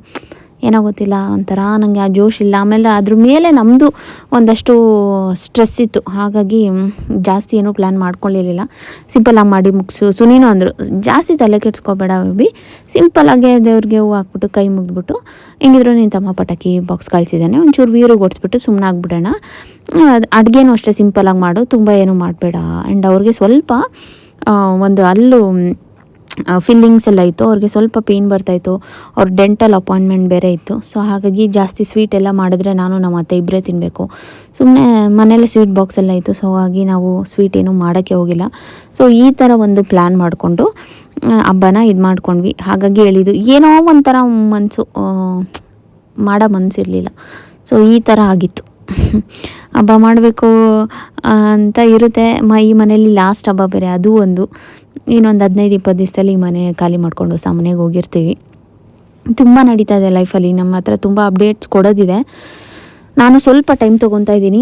ಏನೋ ಗೊತ್ತಿಲ್ಲ ಒಂಥರ ನನಗೆ ಆ ಜೋಶ್ ಇಲ್ಲ. ಆಮೇಲೆ ಅದ್ರ ಮೇಲೆ ನಮ್ಮದು ಒಂದಷ್ಟು ಸ್ಟ್ರೆಸ್ ಇತ್ತು. ಹಾಗಾಗಿ ಜಾಸ್ತಿ ಏನೂ ಪ್ಲ್ಯಾನ್ ಮಾಡ್ಕೊಳ್ಳಿರಲಿಲ್ಲ ಸಿಂಪಲಾಗಿ ಮಾಡಿ ಮುಗಿಸು. ಸುನೀನು ಅಂದರು, ಜಾಸ್ತಿ ತಲೆ ಕೆಡ್ಸ್ಕೊಬೇಡ ಬಿ ಸಿಂಪಲಾಗೆ ದೇವ್ರಿಗೆ ಹೂವು ಹಾಕ್ಬಿಟ್ಟು ಕೈ ಮುಗಿದ್ಬಿಟ್ಟು, ಹೆಂಗಿದ್ರು ನೀನು ತಮ್ಮ ಪಟಾಕಿ ಬಾಕ್ಸ್ ಕಳಿಸಿದ್ದಾನೆ. ಒಂಚೂರು ವೀರಿಗೆ ಓಡಿಸ್ಬಿಟ್ಟು ಸುಮ್ಮನೆ ಆಗ್ಬಿಡೋಣ. ಅಡುಗೆನೂ ಅಷ್ಟೇ ಸಿಂಪಲಾಗಿ ಮಾಡು. ತುಂಬ ಏನೂ ಮಾಡಬೇಡ. ಆ್ಯಂಡ್ ಅವ್ರಿಗೆ ಸ್ವಲ್ಪ ಒಂದು ಅಲ್ಲು ಫಿಲ್ಲಿಂಗ್ಸ್ ಎಲ್ಲ ಇತ್ತು. ಅವ್ರಿಗೆ ಸ್ವಲ್ಪ ಪೇಯ್ನ್ ಬರ್ತಾಯಿತ್ತು ಅವ್ರ ಡೆಂಟಲ್ ಅಪಾಯಿಂಟ್ಮೆಂಟ್ ಬೇರೆ ಇತ್ತು. ಸೊ ಹಾಗಾಗಿ ಜಾಸ್ತಿ ಸ್ವೀಟ್ ಎಲ್ಲ ಮಾಡಿದ್ರೆ ನಾನು ನಮ್ಮ ಅತ್ತೆ ಇಬ್ಬರೇ ತಿನ್ನಬೇಕು ಸುಮ್ಮನೆ ಮನೇಲಿ ಸ್ವೀಟ್ ಬಾಕ್ಸ್ ಎಲ್ಲ ಇತ್ತು. ಸೊ ಹಾಗಾಗಿ ನಾವು ಸ್ವೀಟ್ ಏನೂ ಮಾಡೋಕ್ಕೆ ಹೋಗಿಲ್ಲ. ಸೊ ಈ ಥರ ಒಂದು ಪ್ಲ್ಯಾನ್ ಮಾಡಿಕೊಂಡು ಹಬ್ಬನ ಇದು ಮಾಡ್ಕೊಂಡ್ವಿ. ಹಾಗಾಗಿ ಹೇಳಿದ್ದು, ಏನೋ ಒಂಥರ ಮನಸ್ಸು ಮಾಡೋ ಮನಸ್ಸಿರಲಿಲ್ಲ ಸೊ ಈ ಥರ ಆಗಿತ್ತು. ಹಬ್ಬ ಮಾಡಬೇಕು ಅಂತ ಇರುತ್ತೆ. ಮ, ಈ ಮನೇಲಿ ಲಾಸ್ಟ್ ಹಬ್ಬ ಬೇರೆ, ಅದು ಒಂದು. ಇನ್ನೊಂದು ಹದಿನೈದು ಇಪ್ಪತ್ತು ದಿವಸದಲ್ಲಿ ಮನೆ ಖಾಲಿ ಮಾಡಿಕೊಂಡು ಹೊಸ ಹೋಗಿರ್ತೀವಿ. ತುಂಬ ನಡೀತಾ ಇದೆ ಲೈಫಲ್ಲಿ ನಮ್ಮ ಹತ್ರ ತುಂಬ ಅಪ್ಡೇಟ್ಸ್ ಕೊಡೋದಿದೆ. ನಾನು ಸ್ವಲ್ಪ ಟೈಮ್ ತೊಗೊತಾ ಇದ್ದೀನಿ.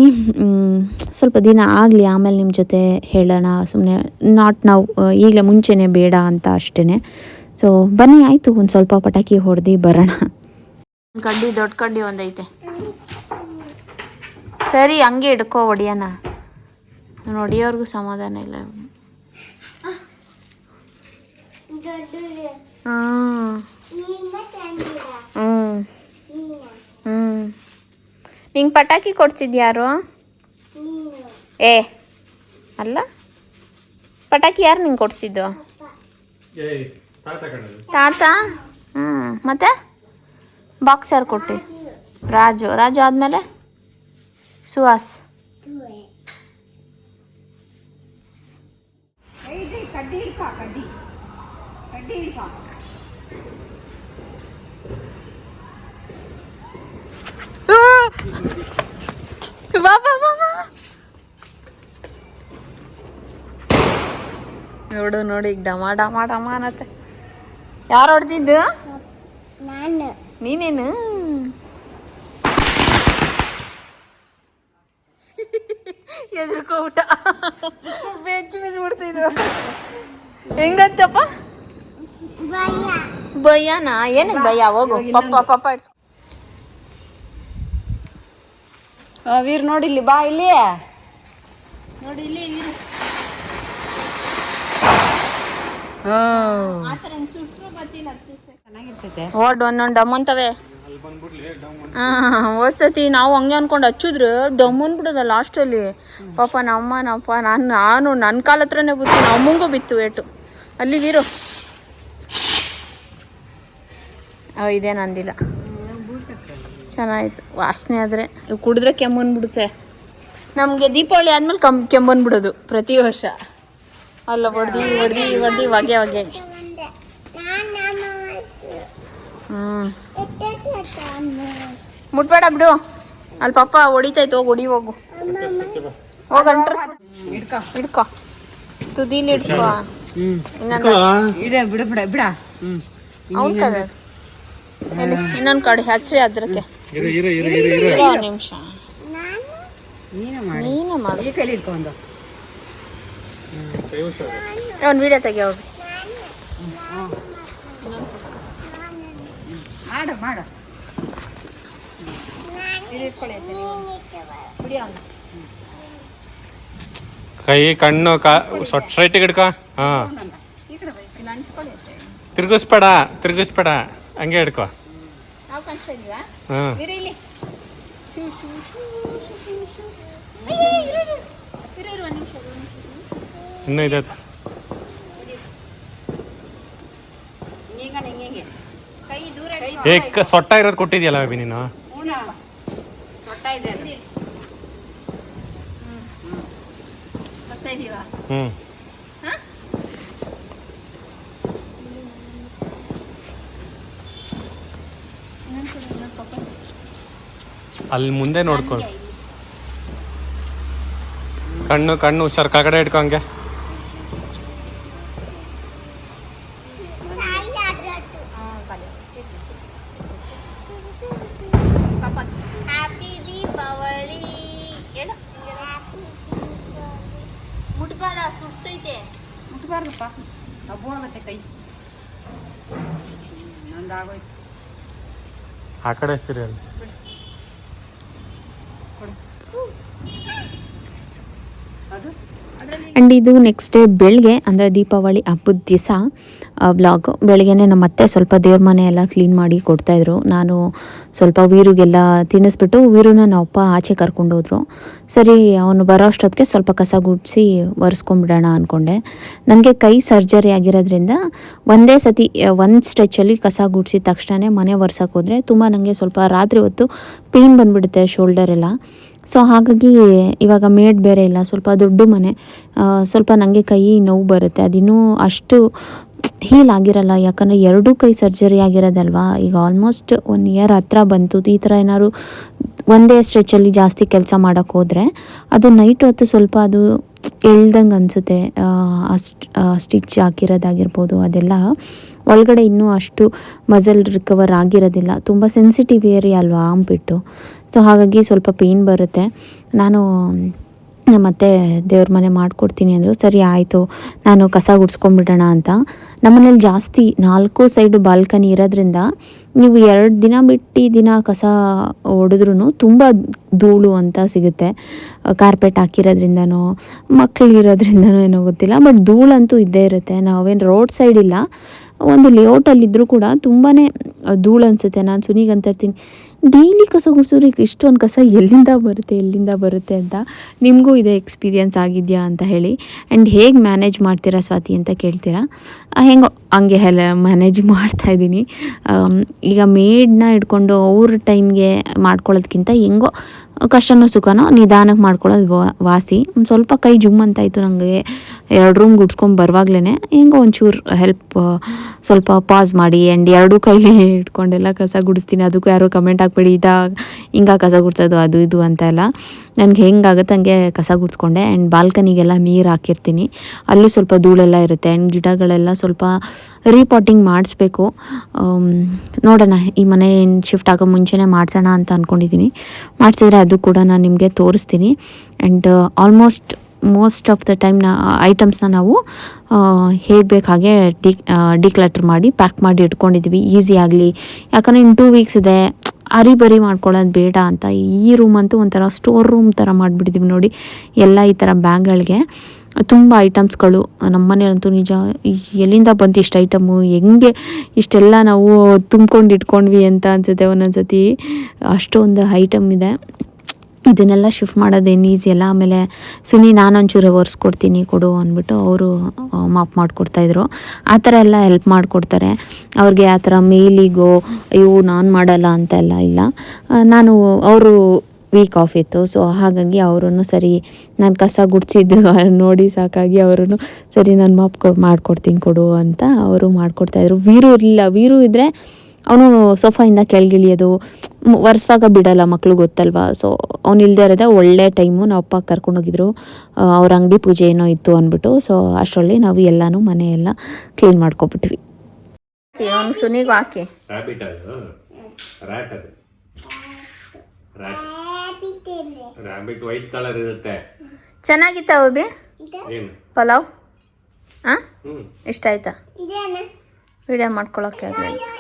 ಸ್ವಲ್ಪ ದಿನ ಆಗಲಿ, ಆಮೇಲೆ ನಿಮ್ಮ ಜೊತೆ ಹೇಳೋಣ. ಸುಮ್ಮನೆ ನಾಟ್ ನಾವು ಈಗಲೇ ಮುಂಚೆನೇ ಬೇಡ ಅಂತ ಅಷ್ಟೇ ಸೊ ಬನ್ನಿ, ಆಯಿತು, ಒಂದು ಸ್ವಲ್ಪ ಪಟಾಕಿ ಹೊಡೆದು ಬರೋಣ. ಕಡ್ಡಿ ದೊಡ್ಡ ಕಡ್ಡಿ ಒಂದೈತೆ ಸರಿ, ಹಂಗೆ ಹಿಡ್ಕೋ, ಹೊಡಿಯೋಣ. ನಾನು ಹೊಡಿಯೋರ್ಗು ಸಮಾಧಾನ ಇಲ್ಲ ಹಾಂ ಹ್ಞೂ ಹ್ಞೂ ನಿಂಗೆ ಪಟಾಕಿ ಕೊಡ್ಸಿದ್ಯಾರು? ಏ ಅಲ್ಲ? ಪಟಾಕಿ ಯಾರು ನಿಂಗೆ ಕೊಡ್ಸಿದ್ದು? ತಾತ ಹ್ಞೂ ಮತ್ತೆ? ಬಾಕ್ಸ್ ಯಾರು ಕೊಟ್ಟಿ? ರಾಜು. ರಾಜು ಆದಮೇಲೆ? ಸುಹಾಸ್. ಬಾ ಬಾ ಬಾ ಬಾ ನೋಡು ನೋಡಿ ಈಗ ಡಮ ಡಮ ಡಮ ಅನ್ನತ್ತೆ. ಯಾರು ಹೊಡೆದಿದ್ದು? ನಾನು. ನೀನೇನು? ಊಟ. ಬೆಚ್ಚು ಬಿದ್ದು ಬಿಡ್ತಿದ್ದು ಹೆಂಗಂತಪ್ಪ? ಭಯ ಭಯನಾ ಏನಕ್ಕೆ ಭಯ ಹೋಗು. ಪಪ್ಪ ಪಪ್ಪ ಇಡ್ಸು ವೀರ್ ನೋಡಿಲ್ಲಿ ಬಾ ಇಲ್ಲಿ. ನೋಡಿ ಇಲ್ಲಿ ಓಡ್ ಒಂದೊಂದು ಡಮ್ ಅಂತವೆ. ಹೋದ್ಸತಿ ನಾವು ಹಂಗೆ ಅನ್ಕೊಂಡು ಹಚ್ಚಿದ್ರು. ಡಮ್ ಅಂದ್ಬಿಡೋದ ಲಾಸ್ಟಲ್ಲಿ ಪಾಪ ನಮ್ಮ ನಮ್ಮಪ್ಪ ನಾನು ನಾನು ನನ್ನ ಕಾಲ ಹತ್ರನೇ ಬಿತ್ತು. ನಮ್ಮಂಗೂ ಬಿತ್ತು ವೇಟು ಅಲ್ಲಿ ವೀರು. ಇದೇನು ಅಂದಿಲ್ಲ ಚೆನ್ನಾಯ್ತು. ವಾಸನೆ ಆದರೆ. ಇವು ಕುಡಿದ್ರೆ ಕೆಮ್ಮನ್ಬಿಡುತ್ತೆ ನಮಗೆ ದೀಪಾವಳಿ ಆದ್ಮೇಲೆ ಕಮ್ ಕೆಮ್ಮನ್ಬಿಡೋದು ಪ್ರತಿ ವರ್ಷ. ಅಲ್ಲ ಹೊಡ್ದು ಹೊಡ್ದು ಹೊಡ್ದು ಹೊಗೆ ಹೊಗೆ. ಹ್ಞೂ ಮುಟ್ಬೇಡ ಬಿಡು. ಅಲ್ಲಿ ಪಾಪ ಹೊಡಿತೈತೆ ಹೋಗಿ ಹೊಡಿ ಹೋಗು. ಹೋಗ ಹಿಡ್ಕೊ ಹಿಡ್ಕೊ. ತುದಿಲಿ ಹಿಡ್ಕೊ. ಇನ್ನೊಂದು ಬಿಡ ಬಿಡ ಬಿಡ. ಅವ್ನ್ ಎಲ್ಲಿ ಇನ್ನೊಂದು ಕಡೆ ಹಚ್ರಿ ಅದ್ರಕ್ಕೆ. ಇರು ಇರು ಇರು ಇರು ಇರು. ಇರೋ ಒಂದ್ ನಿಮಿಷ. ನೀನು ಮಾಡಿ. ನೀನೇ ಮಾಡು ಈ ಕೈಲಿ ಇಟ್ಕೊಂಡು. ಕೈ ಹುಷಾರು. ಒಂದು ವಿಡಿಯೋ ತೆಗಿ ಹೋಗಿ. ಮಾಡು ಮಾಡು. ಕೈ ಕಣ್ಣು ಕಾ ಸೊಟ್ ಹಿಡ್ಕೊ. ಹಾ. ತಿರ್ಗಿಸ್ಬೇಡ ತಿರ್ಗಿಸ್ಬೇಡ. ಹಂಗೆ ಹಿಡ್ಕೊ. ನಾವು ಕಾಣಿಸ್ತಾ ಇದೀವಾ? ಹಾ. ಇರು ಇಲ್ಲಿ. ಶೂ ಶೂ ಇರು ಇರು. ಒಂದು ನಿಮಿಷ ಇನ್ನೂ ಇದೆ. ಏಕ ಸೊಟ್ಟ ಇರೋದು ಕೊಟ್ಟಿದ್ಯಲ್ಲ ಬೇಬಿ ನೀನು? ಹೂನ? ಸೊಟ್ಟ ಇದೆ ಅದು. ಬರ್ತಾ ಇದೀವಾ? ಹ್ಞೂ ಅಲ್ಲಿ ಮುಂದೆ ನೋಡ್ಕೊಳ್ ಕಣ್ಣು ಕಣ್ಣು ಹುಷಾರ್ ಕಗಡೆ ಇಟ್ಕೊಂಗೆ ಮುಟ್ಬಾರ್ದಪ್ಪ ಕೈ ಆ ಕಡೆ ಸೀರಿಯಲ್. ಆ್ಯಂಡ್ ಇದು ನೆಕ್ಸ್ಟ್ ಡೇ ಬೆಳಗ್ಗೆ ಅಂದರೆ ದೀಪಾವಳಿ ಹಬ್ಬದ ದಿವಸ ವ್ಲಾಗ್ ಬೆಳಗ್ಗೆನೆ ನಮ್ಮ ಅತ್ತೆ ಸ್ವಲ್ಪ ದೇವ್ರ ಮನೆ ಎಲ್ಲ ಕ್ಲೀನ್ ಮಾಡಿ ಕೊಡ್ತಾಯಿದ್ರು ನಾನು ಸ್ವಲ್ಪ ವೀರುಗೆಲ್ಲ ತಿನ್ನಿಸ್ಬಿಟ್ಟು, ವೀರುನ ನಮ್ಮ ಅಪ್ಪ ಆಚೆ ಕರ್ಕೊಂಡೋದ್ರು ಸರಿ, ಅವನು ಬರೋ ಅಷ್ಟೊತ್ತಿಗೆ ಸ್ವಲ್ಪ ಕಸ ಗುಡಿಸಿ ಒರೆಸ್ಕೊಂಡ್ಬಿಡೋಣ ಅಂದ್ಕೊಂಡೆ ನನಗೆ ಕೈ ಸರ್ಜರಿ ಆಗಿರೋದ್ರಿಂದ ಒಂದೇ ಸತಿ ಒಂದು ಸ್ಟ್ರೆಚಲ್ಲಿ ಕಸ ಗುಡಿಸಿದ ತಕ್ಷಣವೇ ಮನೆ ಒರೆಸೋಕೆ ಹೋದರೆ ತುಂಬ ನನಗೆ ಸ್ವಲ್ಪ ರಾತ್ರಿ ಹೊತ್ತು ಪೇಯ್ನ್ ಬಂದುಬಿಡುತ್ತೆ ಶೋಲ್ಡರ್ ಎಲ್ಲ. ಸೊ ಹಾಗಾಗಿ ಇವಾಗ ಮೇಡ್ ಬೇರೆ ಇಲ್ಲ. ಸ್ವಲ್ಪ ದೊಡ್ಡ ಮನೆ. ಸ್ವಲ್ಪ ನನಗೆ ಕೈ ನೋವು ಬರುತ್ತೆ. ಅದಿನ್ನೂ ಅಷ್ಟು ಹೀಲ್ ಆಗಿರಲ್ಲ. ಯಾಕಂದರೆ ಎರಡೂ ಕೈ ಸರ್ಜರಿ ಆಗಿರೋದಲ್ವಾ? ಈಗ ಆಲ್ಮೋಸ್ಟ್ ಒನ್ ಇಯರ್ ಹತ್ರ ಬಂತು. ಈ ಥರ ಏನಾದ್ರು ಒಂದೇ ಸ್ಟ್ರೆಚಲ್ಲಿ ಜಾಸ್ತಿ ಕೆಲಸ ಮಾಡೋಕ್ಕೆ ಹೋದರೆ ಅದು ನೈಟ್ ಹೊತ್ತು ಸ್ವಲ್ಪ ಅದು ಎಳ್ದಂಗೆ ಅನಿಸುತ್ತೆ. ಸ್ಟಿಚ್ ಹಾಕಿರೋದಾಗಿರ್ಬೋದು, ಅದೆಲ್ಲ. ಒಳಗಡೆ ಇನ್ನೂ ಅಷ್ಟು ಮಸಲ್ ರಿಕವರ್ ಆಗಿರೋದಿಲ್ಲ. ತುಂಬ ಸೆನ್ಸಿಟಿವ್ ಏರಿಯಾ ಅಲ್ವಾ ಆಂಪಿಟ್ಟು ಸೊ ಹಾಗಾಗಿ ಸ್ವಲ್ಪ ಪೇಯ್ನ್ ಬರುತ್ತೆ. ನಾನು ಮತ್ತೆ ದೇವ್ರ ಮನೆ ಮಾಡಿಕೊಡ್ತೀನಿ ಅಂದರು, ಸರಿ ಆಯಿತು, ನಾನು ಕಸ ಗುಡ್ಸ್ಕೊಂಬಿಡೋಣ ಅಂತ. ನಮ್ಮನೇಲಿ ಜಾಸ್ತಿ ನಾಲ್ಕು ಸೈಡು ಬಾಲ್ಕನಿ ಇರೋದ್ರಿಂದ ನೀವು ಎರಡು ದಿನ ಬಿಟ್ಟು ದಿನ ಕಸ ಹೊಡೆದ್ರೂ ತುಂಬ ಧೂಳು ಅಂತ ಸಿಗುತ್ತೆ. ಕಾರ್ಪೆಟ್ ಹಾಕಿರೋದ್ರಿಂದನೋ ಮಕ್ಕಳಿರೋದ್ರಿಂದನೋ ಏನೋ ಗೊತ್ತಿಲ್ಲ ಬಟ್ ಧೂಳಂತೂ ಇದ್ದೇ ಇರುತ್ತೆ. ನಾವೇನು ರೋಡ್ ಸೈಡ್ ಇಲ್ಲ, ಒಂದು ಲೇಔಟಲ್ಲಿದ್ದರೂ ಕೂಡ ತುಂಬಾ ಧೂಳು ಅನಿಸುತ್ತೆ ನಾನು ಸುನಿಗೆ ಅಂತ ಇರ್ತೀನಿ ಡೈಲಿ ಕಸ ಗುಡಿಸಿದ್ರೆ ಈಗ ಇಷ್ಟೊಂದು ಕಸ ಎಲ್ಲಿಂದ ಬರುತ್ತೆ ಎಲ್ಲಿಂದ ಬರುತ್ತೆ ಅಂತ ನಿಮಗೂ ಇದೇ ಎಕ್ಸ್ಪೀರಿಯನ್ಸ್ ಆಗಿದೆಯಾ ಅಂತ ಹೇಳಿ. ಆ್ಯಂಡ್ ಹೇಗೆ ಮ್ಯಾನೇಜ್ ಮಾಡ್ತೀರಾ ಸ್ವಾತಿ ಅಂತ ಕೇಳ್ತೀರಾ? ಹೆಂಗೆ, ಹೆಂಗೋ ಹೆಲ ಮ್ಯಾನೇಜ್ ಮಾಡ್ತಾಯಿದ್ದೀನಿ ಈಗ ಮೇಡ್ನ ಇಟ್ಕೊಂಡು ಅವ್ರ ಟೈಮ್ಗೆ ಮಾಡ್ಕೊಳ್ಳೋದಕ್ಕಿಂತ ಹೆಂಗೋ ಕಷ್ಟನೋ ಸುಖನೋ ನಿಧಾನಕ್ಕೆ ಮಾಡ್ಕೊಳ್ಳೋದು ವಾಸಿ. ಒಂದು ಸ್ವಲ್ಪ ಕೈ ಜುಮ್ ಅಂತಾಯಿತು ನನಗೆ ಎರಡು ರೂಮ್ ಗುಡ್ಸ್ಕೊಂಡು ಬರುವಾಗ್ಲೇ ಹೆಂಗೋ ಒಂಚೂರು ಹೆಲ್ಪ್ ಸ್ವಲ್ಪ ಪಾಸ್ ಮಾಡಿ ಆ್ಯಂಡ್ ಎರಡೂ ಕೈಲಿ ಇಟ್ಕೊಂಡೆಲ್ಲ ಕಸ ಗುಡಿಸ್ತೀನಿ. ಅದಕ್ಕೂ ಯಾರೋ ಕಮೆಂಟ್ ಹಾಕ್ಬೇಡಿ ಇದಾಗ ಹಿಂಗೆ ಕಸ ಗುಡ್ಸೋದು, ಅದು ಇದು ಅಂತ ಎಲ್ಲ ನನಗೆ ಹೆಂಗಾಗುತ್ತೆ ಹಂಗೆ ಕಸ ಗುಡಿಸ್ಕೊಂಡೆ ಆ್ಯಂಡ್ ಬಾಲ್ಕನಿಗೆಲ್ಲ ನೀರು ಹಾಕಿರ್ತೀನಿ. ಅಲ್ಲೂ ಸ್ವಲ್ಪ ಧೂಳೆಲ್ಲ ಇರುತ್ತೆ ಆ್ಯಂಡ್ ಗಿಡಗಳೆಲ್ಲ ಸ್ವಲ್ಪ ರೀಪಾಟಿಂಗ್ ಮಾಡಿಸ್ಬೇಕು. ನೋಡೋಣ ಈ ಮನೆ ಶಿಫ್ಟ್ ಆಗೋ ಮುಂಚೆನೇ ಮಾಡಿಸೋಣ ಅಂತ ಅಂದ್ಕೊಂಡಿದ್ದೀನಿ ಮಾಡಿಸಿದ್ರೆ ಅದು ಕೂಡ ನಾನು ನಿಮಗೆ ತೋರಿಸ್ತೀನಿ. And almost most of the time ನಾ ಐಟಮ್ಸ್ನ ನಾವು ಹೇಗೆ ಬೇಕು ಹಾಗೆ ಡಿ ಡಿಕ್ಲಟರ್ ಮಾಡಿ ಪ್ಯಾಕ್ ಮಾಡಿ ಇಟ್ಕೊಂಡಿದ್ವಿ. ಈಸಿ ಆಗಲಿ. ಯಾಕಂದರೆ ಇನ್ನು ಟೂ ವೀಕ್ಸ್ ಇದೆ. ಅರಿಬರಿ ಮಾಡ್ಕೊಳ್ಳೋದು ಬೇಡ ಅಂತ ಈ ರೂಮ್ ಅಂತೂ ಒಂಥರ ಸ್ಟೋರ್ ರೂಮ್ ಥರ ಮಾಡಿಬಿಟ್ಟಿದ್ದೀವಿ ನೋಡಿ. ಎಲ್ಲ ಈ ಥರ ಬ್ಯಾಗ್ಗಳಿಗೆ ತುಂಬ ಐಟಮ್ಸ್ಗಳು ನಮ್ಮ ಮನೇಲಂತೂ ನಿಜ ಎಲ್ಲಿಂದ ಬಂತು ಇಷ್ಟು ಐಟಮು ಹೆಂಗೆ ಇಷ್ಟೆಲ್ಲ ನಾವು ತುಂಬ್ಕೊಂಡು ಇಟ್ಕೊಂಡ್ವಿ ಅಂತ ಅನ್ಸುತ್ತೆ ಒಂದೊಂದು ಸತಿ ಅಷ್ಟೊಂದು ಐಟಮ್ ಇದೆ. ಇದನ್ನೆಲ್ಲ ಶಿಫ್ಟ್ ಮಾಡೋದೇನು ಈಸಿ ಅಲ್ಲ. ಆಮೇಲೆ ಸುನಿ ನಾನೊಂಚೂರು ಒರೆಸ್ಕೊಡ್ತೀನಿ ಕೊಡು ಅಂದ್ಬಿಟ್ಟು ಅವರು ಮಾಪ್ ಮಾಡಿಕೊಡ್ತಾಯಿದ್ರು ಆ ಥರ ಎಲ್ಲ ಹೆಲ್ಪ್ ಮಾಡಿಕೊಡ್ತಾರೆ. ಅವ್ರಿಗೆ ಆ ಥರ ಮೇಲಿಗೋ, ಅಯ್ಯೋ, ನಾನು ಮಾಡಲ್ಲ ಅಂತ ಎಲ್ಲ ಇಲ್ಲ. ನಾನು, ಅವರು ವೀಕ್ ಆಫ್ ಇತ್ತು. ಸೊ ಹಾಗಾಗಿ ಅವರೂ ಸರಿ, ನಾನು ಕಸ ಗುಡಿಸಿದ್ದು ನೋಡಿ ಸಾಕಾಗಿ ಅವರೂ ಸರಿ, ನಾನು ಮಾಪ್ ಮಾಡಿಕೊಡ್ತೀನಿ ಕೊಡು ಅಂತ ಅವರು ಮಾಡಿಕೊಡ್ತಾಯಿದ್ರು ವೀರು ಇರಲಿಲ್ಲ ವೀರು ಇದ್ದರೆ ಅವನು ಸೋಫಾಯಿಂದ ಕೆಳಗಿಳಿಯೋದು ಒರೆಸುವಾಗ ಬಿಡಲ್ಲ ಮಕ್ಳು ಗೊತ್ತಲ್ವಾ? ಸೊ ಅವ್ನು ಇಲ್ಲದೆ ಇರೋದೇ ಒಳ್ಳೆ ಟೈಮು ನಾವು ಅಪ್ಪ ಕರ್ಕೊಂಡೋಗಿದ್ರು. ಅವ್ರ ಅಂಗಡಿ ಪೂಜೆ ಏನೋ ಇತ್ತು ಅಂದ್ಬಿಟ್ಟು. ಸೊ ಅಷ್ಟರಲ್ಲಿ ನಾವು ಎಲ್ಲನೂ ಮನೆ ಎಲ್ಲ ಕ್ಲೀನ್ ಮಾಡ್ಕೊಬಿಟ್ವಿ ಅವ್ನು ಸುನಿಗೂ ಹಾಕಿ. ಚೆನ್ನಾಗಿತ್ತ ಪಲಾವ್? ಹಾಂ ಹ್ಮ್. ಇಷ್ಟ ಆಯ್ತಾ? ವಿಡಿಯೋ ಮಾಡ್ಕೊಳಕ್ಕೆ ಆಗಲಿಲ್ಲ.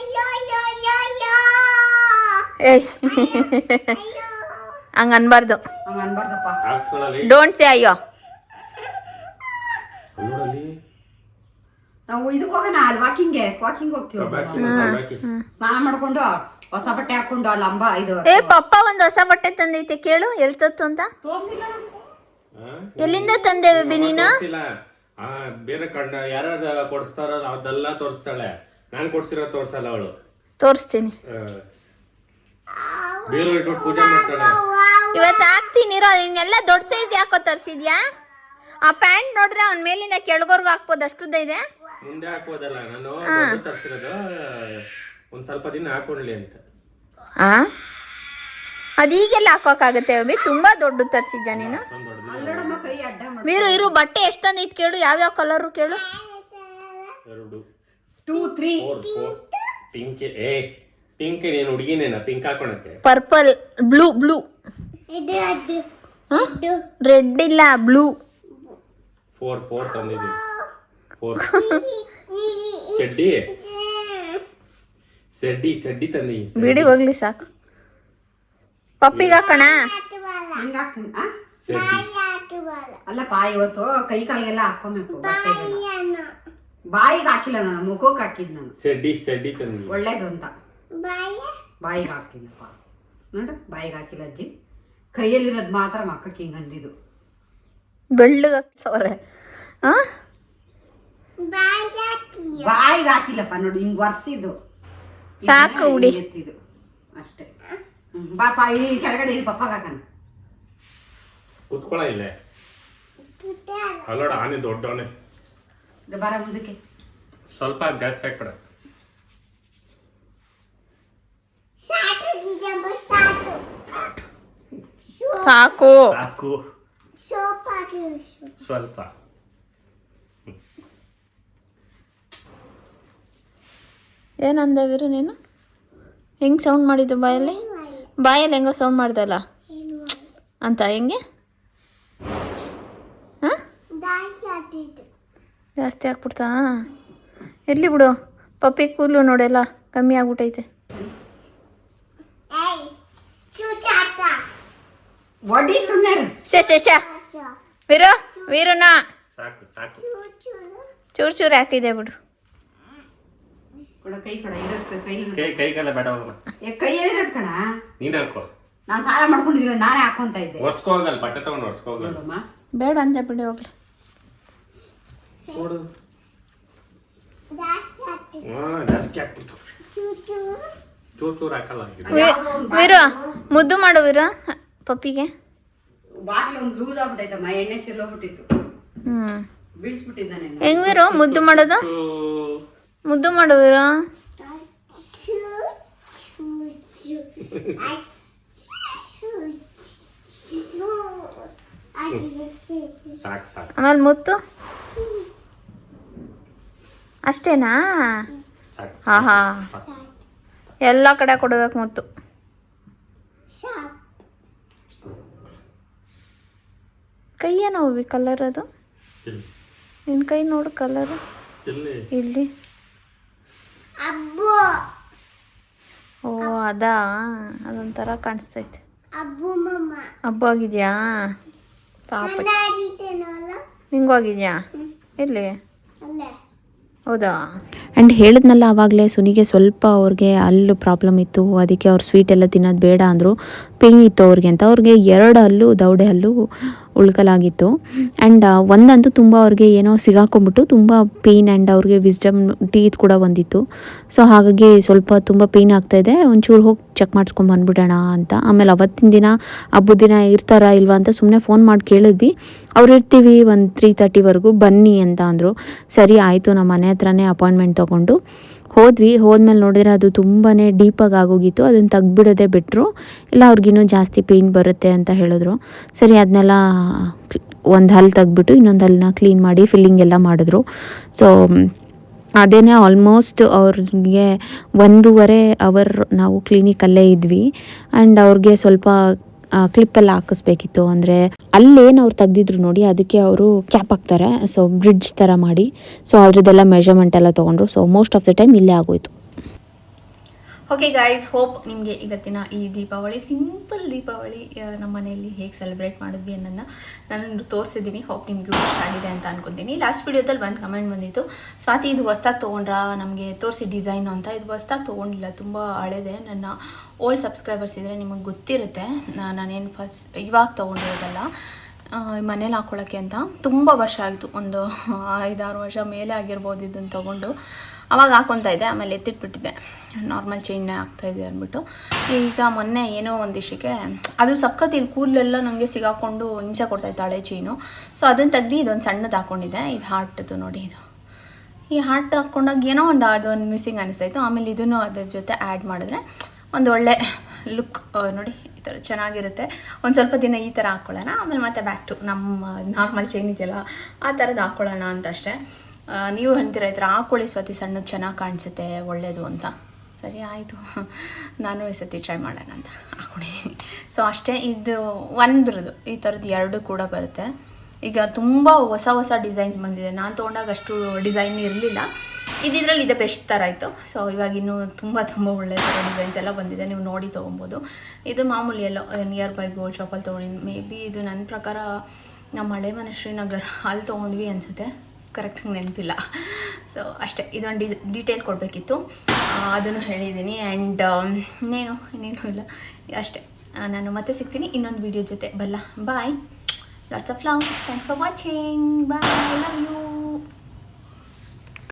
ಏಯ್. ಹಂಗ ಅನ್ಬಾರ್ದು. ಡೋಂಟ್ ಸೇ ಅಯ್ಯೋ. ನಾವು ಇದಕ್ಕೆ ಹೋಗೋಣ ಅಲ್ಲಿ ವಾಕಿಂಗ್ಗೆ ವಾಕಿಂಗ್ ಹೋಗ್ತೀವಿ. ಸ್ನಾನ ಮಾಡ್ಕೊಂಡು ಹೊಸ ಬಟ್ಟೆ ಹಾಕೊಂಡು ಅಲ್ಲಿ ಅಂಬ ಇದು ಏ ಪಪ್ಪ ಒಂದು ಹೊಸ ಬಟ್ಟೆ ತಂದೈತೆ ಕೇಳು ಎಲ್ಲಿ ತತ್ತು ಅಂತ? ಎಲ್ಲಿಂದ ತಂದೆ ಬೇಬಿ ನೀನು? ಆ ಬೇರೆ ಕಣ್ಣ ಯಾರು ಕೊಡಿಸ್ತಾರ ಅದೆಲ್ಲ ತೋರಿಸ್ತಾಳೆ. ನಾನು ಕೊಡ್ಸಿರೋ ತೋರ್ಸಲ್ಲ ಅವಳು. ತೋರಿಸ್ತೀನಿ. ಬೇರೆ ಇಟ್ಬಿಟ್ಟು ಪೂಜೆ ಮಾಡ್ತಾಳೆ. ಇವತ್ತು ಹಾಕ್ತೀನಿ ಇರೋ ಇನ್ನೆಲ್ಲ ದೊಡ್ಡ ಸೈಜ್ ಯಾಕೋ ತರಿಸಿದ್ಯಾ? ಆ ಪ್ಯಾಂಟ್ ನೋಡ್ರೆ ಅವ್ನ ಮೇಲಿಂದ ಕೆಳಗೋರ್ಗು ಹಾಕ್ಬೋದು ಅಷ್ಟುದ್ದ ಇದೆ? ಮುಂದೆ ಹಾಕೋದಲ್ಲ ನಾನು? ದೊಡ್ಡ ತರ್ಸಿರೋದು ಒಂದ್ ಸ್ವಲ್ಪ ದಿನ ಹಾಕೊಳ್ಳಿ ಅಂತ. ಆ? ಅದೀಗೆಲ್ಲ ಹಾಕೋಕ್ಕಾಗತ್ತೆ ಅವಿ ತುಂಬಾ ದೊಡ್ಡ ತರಿಸಿದ್ಯಾ ನೀನು? ಅಷ್ಟೊಂದ್ ದೊಡ್ಡದು ಅಲ್ಲೋಡಮ್ಮ ಕೈ ಅಡ್ಡ ಮಾಡಿ ವೀರು ಇರು ಬಟ್ಟೆ ಎಷ್ಟು ತಂದೈತ್ ಕೇಳು ಯಾವ್ಯಾವ ಕಲರು ಕೇಳು? ಎರಡು. Two three four four pink ಏ. ಪಿಂಕ್ ನೀನು ಹುಡುಗಿನೇನ ಪಿಂಕ್ ಹಾಕೊಳಕ್ಕೆ. Purple blue blue. ಇದು ಅದು. ಇದು. ರೆಡ್ ಇಲ್ಲ ಬ್ಲೂ. ಫೋರ್ ಫೋರ್ ತಂದಿದ್ದೀನಿ ಫೋರ್ ಚಡ್ಡಿ ಸೆಡ್ಡಿ ಸೆಡ್ಡಿ ತಂದಿದ್ದೀನಿ ಬಿಡಿ ಹೋಗ್ಲಿ ಸಾಕು. ಪಪ್ಪಿಗೆ ಹಾಕೋಣ? ಹಿಂಗ ಹಾಕ್ತೀನಿ ಆ? ಅಲ್ಲಪ್ಪ ಇವತ್ತು ಕೈ ಕಾಲಿಗೆಲ್ಲ ಹಾಕೊಬೇಕು ಬಟ್ಟೆಗೆಲ್ಲ. ಬಾಯಿಗೆ ಹಾಕಿಲ್ಲ ನಾನು ಮುಖಕ್ಕೆ ಹಾಕಿದ್ ನಾನು. ಸೆಡ್ಡಿ ಸೆಡ್ಡಿ ತಂದಿ. ಒಳ್ಳೇದು ಅಂತ. ಬಾಯಿಗೆ ಹಾಕಿಲ್ಲಪ್ಪ ನೋಡು ಬಾಯಿಗೆ ಹಾಕಿಲ್ಲ ಅಜ್ಜಿ. ಕೈಯಲ್ಲಿರೋದು ಮಾತ್ರ ಮಕ್ಕಕ್ಕೆ ಹಿಂಗೆ ಅಂದಿದ್ದು. ಬೆಳ್ಳಗ್ತವ್ರೆ ಹಾಕ್ತವ್ರೆ ಆ? ಬಾಯ ಹಾಕಿ ಬಾಯಿಗೆ ಹಾಕಿಲ್ಲಪ್ಪ ನೋಡಿ ಹಿಂಗೆ ಒರೆಸಿದ್ದು. ಸಾಕು ಉಡಿ ಹುಡಿ. ಎತ್ತಿದ್ದು. ಅಷ್ಟೇ. ಪಾಪ ಬಾಪ ಈ ಕೆಳಗಡೆ ಇಲ್ಲಿ ಪಪ್ಪಾಗ ಹಾಕಣ. ಕುತ್ಕೊಳ ಇಲ್ಲೇ. ಅಲ್ಲೋಡ ಆನೆ ದೊಡ್ಡವನೇ. ಬರ ಮುಂದಕ್ಕೆ. ಸ್ವಲ್ಪ ಜಾಸ್ತಿ ಹಾಕ್ಬೇಡ ಸಾಟು ಡಿಸೆಂಬರ್ ಸಾಟು ಸಾಕು ಸಾಕು. ಸ್ವಲ್ಪ. ಏನಂದ ವೀರು ನೀನು? ಹೆಂಗೆ ಸೌಂಡ್ ಮಾಡಿದ್ದು ಬಾಯಲ್ಲಿ? ಬಾಯಲ್ಲಿ ಹೆಂಗೋ ಸೌಂಡ್ ಮಾಡ್ದಲ್ಲ? ಅಂತ ಹೆಂಗೆ? ಹಾಂ? ದಾಸಿ ಆಟಿದ್ದು ಜಾಸ್ತಿ ಆಗ್ಬಿಡ್ತಾ? ಇರಲಿ ಬಿಡು? ಪಪ್ಪಿ ಕೂಲು ನೋಡೆಲ್ಲ ಕಮ್ಮಿ ಆಗ್ಬಿಟ್ಟೈತೆ ಏಯ್ ಚೂಚಾಟ ಒಡಿ ಸುಮ್ಮನೆ ಶೇ ಶೇ ಶೇ. ವೀರು ವೀರನ. ಸಾಕು ಸಾಕು. ಚೂಚೂರು ಚೂರು ಚೂರು ಹಾಕಿದೆ ಬಿಡು. ಕೊಡ ಕೈ ಕೊಡ ಇರತ್ತೆ ಕೈ ಕೈ ಕೈ ಕಾಲ ಬೇಡ ಹೋಗಲ್ಲ ಏ ಕೈ ಇರತ್ ಕಣ? ನೀನ್ ಹಾಕೋ. ನಾನು ಸಾಲ ಮಾಡ್ಕೊಂಡಿದ್ದಿಲ್ಲ ನಾನೇ ಹಾಕೊಂತ ಇದ್ದೆ. ಒರ್ಸ್ಕೋ ಹೋಗಲ್ಲ ಬಟ್ಟೆ ತಗೊಂಡು ಒರ್ಸ್ಕೋ ಹೋಗಲ್ಲ. ನೋಡಮ್ಮ. ಬೇಡ ಅಂದೆ ಬಿಡಿ ಹೋಗ್ಲಿ. ನೋಡು ಜಾಸ್ತಿ ಹಾಕ್ಬಿಡ್ತು. ಚೂರ್ ಚೂರ್. ಹಾಕಲ್ಲ. ವೀರು ಮುದ್ದು ಮಾಡು ವೀರು. ಪಪ್ಪಿಗೆ? ಬಾಟ್ಲ್ ಒಂದು ಲೂಸ್ ಆಗ್ಬಿಟ್ಟೈತಮ್ಮ ಎಣ್ಣೆ ಚೆಲ್ಲೋಗ್ಬಿಟ್ಟಿತ್ತು. ಹ್ಞೂ ಬೀಳ್ಸ್ಬಿಟ್ಟಿದ್ದಾನೆ ಹೆಂಗ್ ವೀರು? ಮುದ್ದು ಮಾಡೋದು? ಮುದ್ದು ಮಾಡೋ ವೀರು ಚೂ ಚೂಚು ಐ ಚೂಚು ಆಟಿದ್ದು ಸೇಚು ಸಾಕು ಸಾಕು. ಆಮೇಲೆ ಮುತ್ತು? ಅಷ್ಟೇನಾ? ಹಾ ಹಾ ಹಾಂ ಎಲ್ಲ ಕಡೆ ಕೊಡಬೇಕು ಮುತ್ತು. ಕೈ ಏನೋ ಕಲರ್ ಅದು. ನಿನ್ನ ಕೈ ನೋಡು ಕಲರ್ ಇಲ್ಲಿ ಇಲ್ಲಿ. ಅಬ್ಬು. ಓ ಅದಾ? ಅದೊಂಥರ ಕಾಣಿಸ್ತೈತೆ. ಹಬ್ಬ ಆಗಿದ್ಯಾ? ಪಾಪ ನಾಡಿದ್ದೇನಲ್ಲ ನಿಂಗೂ ಆಗಿದ್ಯಾ? ಎಲ್ಲಿ? ಹೌದಾ? ಆ್ಯಂಡ್ ಹೇಳಿದ್ನಲ್ಲ ಆವಾಗಲೇ ಸುನಿಗೆ ಸ್ವಲ್ಪ ಅವ್ರಿಗೆ ಹಲ್ಲು ಪ್ರಾಬ್ಲಮ್ ಇತ್ತು. ಅದಕ್ಕೆ ಅವ್ರು ಸ್ವೀಟ್ ಎಲ್ಲ ತಿನ್ನೋದು ಬೇಡ ಅಂದರು. ಪೇಯ್ನ್ ಇತ್ತು ಅವ್ರಿಗೆ ಅಂತ. ಅವ್ರಿಗೆ ಎರಡು ಹಲ್ಲು ದೌಡೆ ಹಲ್ಲು. ಉಳ್ಕಲಾಗಿತ್ತು. ಆ್ಯಂಡ್ ಒಂದಂತೂ ತುಂಬ ಅವ್ರಿಗೆ ಏನೋ ಸಿಗಾಕೊಂಬಿಟ್ಟು ತುಂಬ ಪೇಯ್ನ್ ಆ್ಯಂಡ್ ಅವ್ರಿಗೆ ವಿಸ್ಡಮ್ ಟೀತ್ ಕೂಡ ಬಂದಿತ್ತು. ಸೊ ಹಾಗಾಗಿ ಸ್ವಲ್ಪ ತುಂಬ ಪೇಯ್ನ್ ಆಗ್ತಾಯಿದೆ ಒಂಚೂರು ಹೋಗಿ ಚೆಕ್ ಮಾಡಿಸ್ಕೊಂಡು ಬಂದ್ಬಿಡೋಣ ಅಂತ. ಆಮೇಲೆ ಅವತ್ತಿನ ದಿನ, ಹಬ್ಬದ ದಿನ ಇರ್ತಾರಾ ಇಲ್ವಾ ಅಂತ ಸುಮ್ಮನೆ ಫೋನ್ ಮಾಡಿ ಕೇಳಿದ್ವಿ. ಅವ್ರು ಇರ್ತೀವಿ ಒಂದು ತ್ರೀ ತರ್ಟಿವರೆಗೂ ಬನ್ನಿ ಅಂತ ಅಂದರು. ಸರಿ, ಆಯಿತು ನಮ್ಮ ಮನೆ ಹತ್ರನೇ ಅಪಾಯಿಂಟ್ಮೆಂಟ್ ತೊಗೊಂಡು. ಹೋದ್ವಿ, ಹೋದ್ಮೇಲೆ ನೋಡಿದ್ರೆ ಅದು ತುಂಬಾ ಡೀಪಾಗಿ ಆಗೋಗಿತ್ತು ಅದನ್ನು ತೆಗ್ದುಬಿಡೋದೇ ಬಿಟ್ಟರು ಇಲ್ಲ, ಅವ್ರಿಗಿನ್ನೂ ಜಾಸ್ತಿ ಪೇಯ್ನ್ ಬರುತ್ತೆ ಅಂತ ಹೇಳಿದ್ರು. ಸರಿ ಅದನ್ನೆಲ್ಲ ಒಂದು ಹಲ್ಲು ತೆಗ್ಬಿಟ್ಟು ಇನ್ನೊಂದು ಹಲ್ಲನ್ನ ಕ್ಲೀನ್ ಮಾಡಿ ಫಿಲ್ಲಿಂಗ್ ಎಲ್ಲ ಮಾಡಿದ್ರು. ಸೊ, ಅದೇನೇ ಆಲ್ಮೋಸ್ಟ್ ಅವ್ರಿಗೆ ಒಂದೂವರೆ ಅವರ್ ನಾವು ಕ್ಲಿನಿಕಲ್ಲೇ ಇದ್ವಿ. ಆ್ಯಂಡ್ ಅವ್ರಿಗೆ ಸ್ವಲ್ಪ ಕ್ಲಿಪ್ಪೆಲ್ಲ ಹಾಕಿಸ್ಬೇಕಿತ್ತು. ಅಂದರೆ ಅಲ್ಲೇನು ಅವ್ರು ತೆಗ್ದಿದ್ರು ನೋಡಿ, ಅದಕ್ಕೆ ಅವರು ಕ್ಯಾಪ್ ಹಾಕ್ತಾರೆ. ಸೊ ಬ್ರಿಡ್ಜ್ ಥರ ಮಾಡಿ. ಸೊ ಅದ್ರದ್ದೆಲ್ಲ ಮೆಷರ್ಮೆಂಟ್ ಎಲ್ಲ ತೊಗೊಂಡ್ರು. So most of the time ಇಲ್ಲೇ ಆಗೋಯ್ತು. ಓಕೆ ಗಾಯ್ಸ್ ಹೋಪ್ ನಿಮಗೆ ಇವತ್ತಿನ ಈ ದೀಪಾವಳಿ ಸಿಂಪಲ್ ದೀಪಾವಳಿ ನಮ್ಮ ಮನೆಯಲ್ಲಿ ಹೇಗೆ ಸೆಲೆಬ್ರೇಟ್ ಮಾಡಿದ್ವಿ ಅನ್ನೋದನ್ನ ನಾನು ತೋರಿಸಿದ್ದೀನಿ. ಹೋಪ್ ನಿಮಗೆ ಇಷ್ಟ ಆಗಿದೆ ಅಂತ ಅನ್ಕೊತೀನಿ. ಲಾಸ್ಟ್ ವಿಡಿಯೋದಲ್ಲಿ ಒಂದು ಕಮೆಂಟ್ ಬಂದಿತ್ತು, ಸ್ವಾತಿ, ಇದು ಹೊಸ್ದಾಗಿ ತೊಗೊಂಡ್ರಾ? ನಮಗೆ ತೋರಿಸಿ ಡಿಸೈನು ಅಂತ. ಇದು ಹೊಸ್ದಾಗಿ ತೊಗೊಂಡಿಲ್ಲ, ತುಂಬ ಹಳೇದೆ. ನನ್ನ ಓಲ್ಡ್ ಸಬ್ಸ್ಕ್ರೈಬರ್ಸ್ ಇದ್ದರೆ ನಿಮಗೆ ಗೊತ್ತಿರುತ್ತೆ. ನಾನೇನು ಫಸ್ಟ್ ಇವಾಗ ತೊಗೊಂಡಿರೋದಲ್ಲ ಮನೇಲಿ ಹಾಕ್ಕೊಳ್ಳೋಕ್ಕೆ ಅಂತ. ತುಂಬ ವರ್ಷ ಆಯಿತು, ಒಂದು ಐದಾರು ವರ್ಷ ಮೇಲೆ ಆಗಿರ್ಬೋದು ಇದನ್ನು ತೊಗೊಂಡು. ಅವಾಗ ಹಾಕೊತಾ ಇದ್ದೆ, ಆಮೇಲೆ ಎತ್ತಿಟ್ಬಿಟ್ಟಿದ್ದೆ. ನಾರ್ಮಲ್ ಚೈನ್ನೇ ಇದೆ ಅಂದ್ಬಿಟ್ಟು. ಈಗ ಮೊನ್ನೆ ಏನೋ ಒಂದು ವಿಷಯಕ್ಕೆ, ಅದು ಇಲ್ಲಿ ಕೂದಲೆಲ್ಲ ನನಗೆ ಸಿಗಾಕೊಂಡು ಹಿಂಸೆ ಕೊಡ್ತಾಯಿತ್ತು ಹಳೆ ಚೈನು ಸೊ ಅದನ್ನು ತೆಗ್ದು ಇದೊಂದು ಸಣ್ಣದು ಹಾಕೊಂಡಿದ್ದೆ. ಇದು ಹಾರ್ಟ್ದು ನೋಡಿ ಇದು. ಈ ಹಾರ್ಟ್ ಹಾಕ್ಕೊಂಡಾಗ ಏನೋ ಒಂದು ಅದೊಂದು ಮಿಸ್ಸಿಂಗ್ ಅನಿಸ್ತಾಯಿತ್ತು. ಆಮೇಲೆ ಇದನ್ನು ಅದ್ರ ಜೊತೆ ಆ್ಯಡ್ ಮಾಡಿದ್ರೆ ಒಂದು ಒಳ್ಳೆ ಲುಕ್ ನೋಡಿ, ಈ ಥರ ಚೆನ್ನಾಗಿರುತ್ತೆ. ಒಂದು ಸ್ವಲ್ಪ ದಿನ ಈ ಥರ ಹಾಕ್ಕೊಳ್ಳೋಣ ಆಮೇಲೆ ಮತ್ತೆ ಬ್ಯಾಕ್ ಟು ನಮ್ಮ ನಾರ್ಮಲ್ ಚೈನ್ ಇದೆಯಲ್ಲ, ಆ ಥರದ್ದು ಹಾಕ್ಕೊಳ್ಳೋಣ ಅಂತ ಅಷ್ಟೇ. ನೀವು ಹೇಳ್ತೀರ ಈ ಥರ ಕೋಳಿ ಸ್ವತಿ ಸಣ್ಣ ಚೆನ್ನಾಗಿ ಕಾಣಿಸುತ್ತೆ ಒಳ್ಳೆಯದು ಅಂತ? ಸರಿ, ಆಯಿತು. ನಾನು ಈ ಸತಿ ಟ್ರೈ ಮಾಡೋಣ ಅಂತ. ಹಾಕೊಂಡಿದ್ದೀನಿ ಸೊ ಅಷ್ಟೇ, ಇದು ಒಂದ್ರದ್ದು. ಈ ಥರದ್ದು ಎರಡು ಕೂಡ ಬರುತ್ತೆ. ಈಗ ತುಂಬ ಹೊಸ ಹೊಸ ಡಿಸೈನ್ಸ್ ಬಂದಿದೆ. ನಾನು ತೊಗೊಂಡಾಗ ಅಷ್ಟು ಡಿಸೈನ್ ಇರಲಿಲ್ಲ. ಇದಿದ್ರಲ್ಲಿ ಇದೆ ಬೆಸ್ಟ್ ಥರ ಇತ್ತು. ಸೊ ಇವಾಗ ಇನ್ನೂ ತುಂಬ ತುಂಬ ಒಳ್ಳೆ ಥರ ಡಿಸೈನ್ಸ್ ಎಲ್ಲ ಬಂದಿದೆ. ನೀವು ನೋಡಿ ತೊಗೊಬೋದು. ಇದು ಮಾಮೂಲಿ ಎಲ್ಲ ನಿಯರ್ ಬೈ ಗೋಲ್ಡ್ ಶಾಪಲ್ಲಿ ತೊಗೊಂಡಿದ್ದು ಮೇ ಬಿ ಇದು ನನ್ನ ಪ್ರಕಾರ ನಮ್ಮ ಹಳೆ ಮನೆ ಶ್ರೀನಗರ್ ಅಲ್ಲಿ ತೊಗೊಂಡ್ವಿ ಅನಿಸುತ್ತೆ. ಕರೆಕ್ಟಾಗಿ ನೆನಪಿಲ್ಲ. ಸೊ ಅಷ್ಟೇ, ಇದೊಂದು ಡಿ ಡೀಟೇಲ್ ಕೊಡಬೇಕಿತ್ತು. ಅದನ್ನು ಹೇಳಿದ್ದೀನಿ. ಆ್ಯಂಡ್ ಇನ್ನೇನು ಇನ್ನೇನು ಇಲ್ಲ. ಅಷ್ಟೇ ನಾನು ಮತ್ತೆ ಸಿಗ್ತೀನಿ ಇನ್ನೊಂದು ವಿಡಿಯೋ ಜೊತೆ. ಬಲ್ಲ bye lots of love thanks for watching bye love you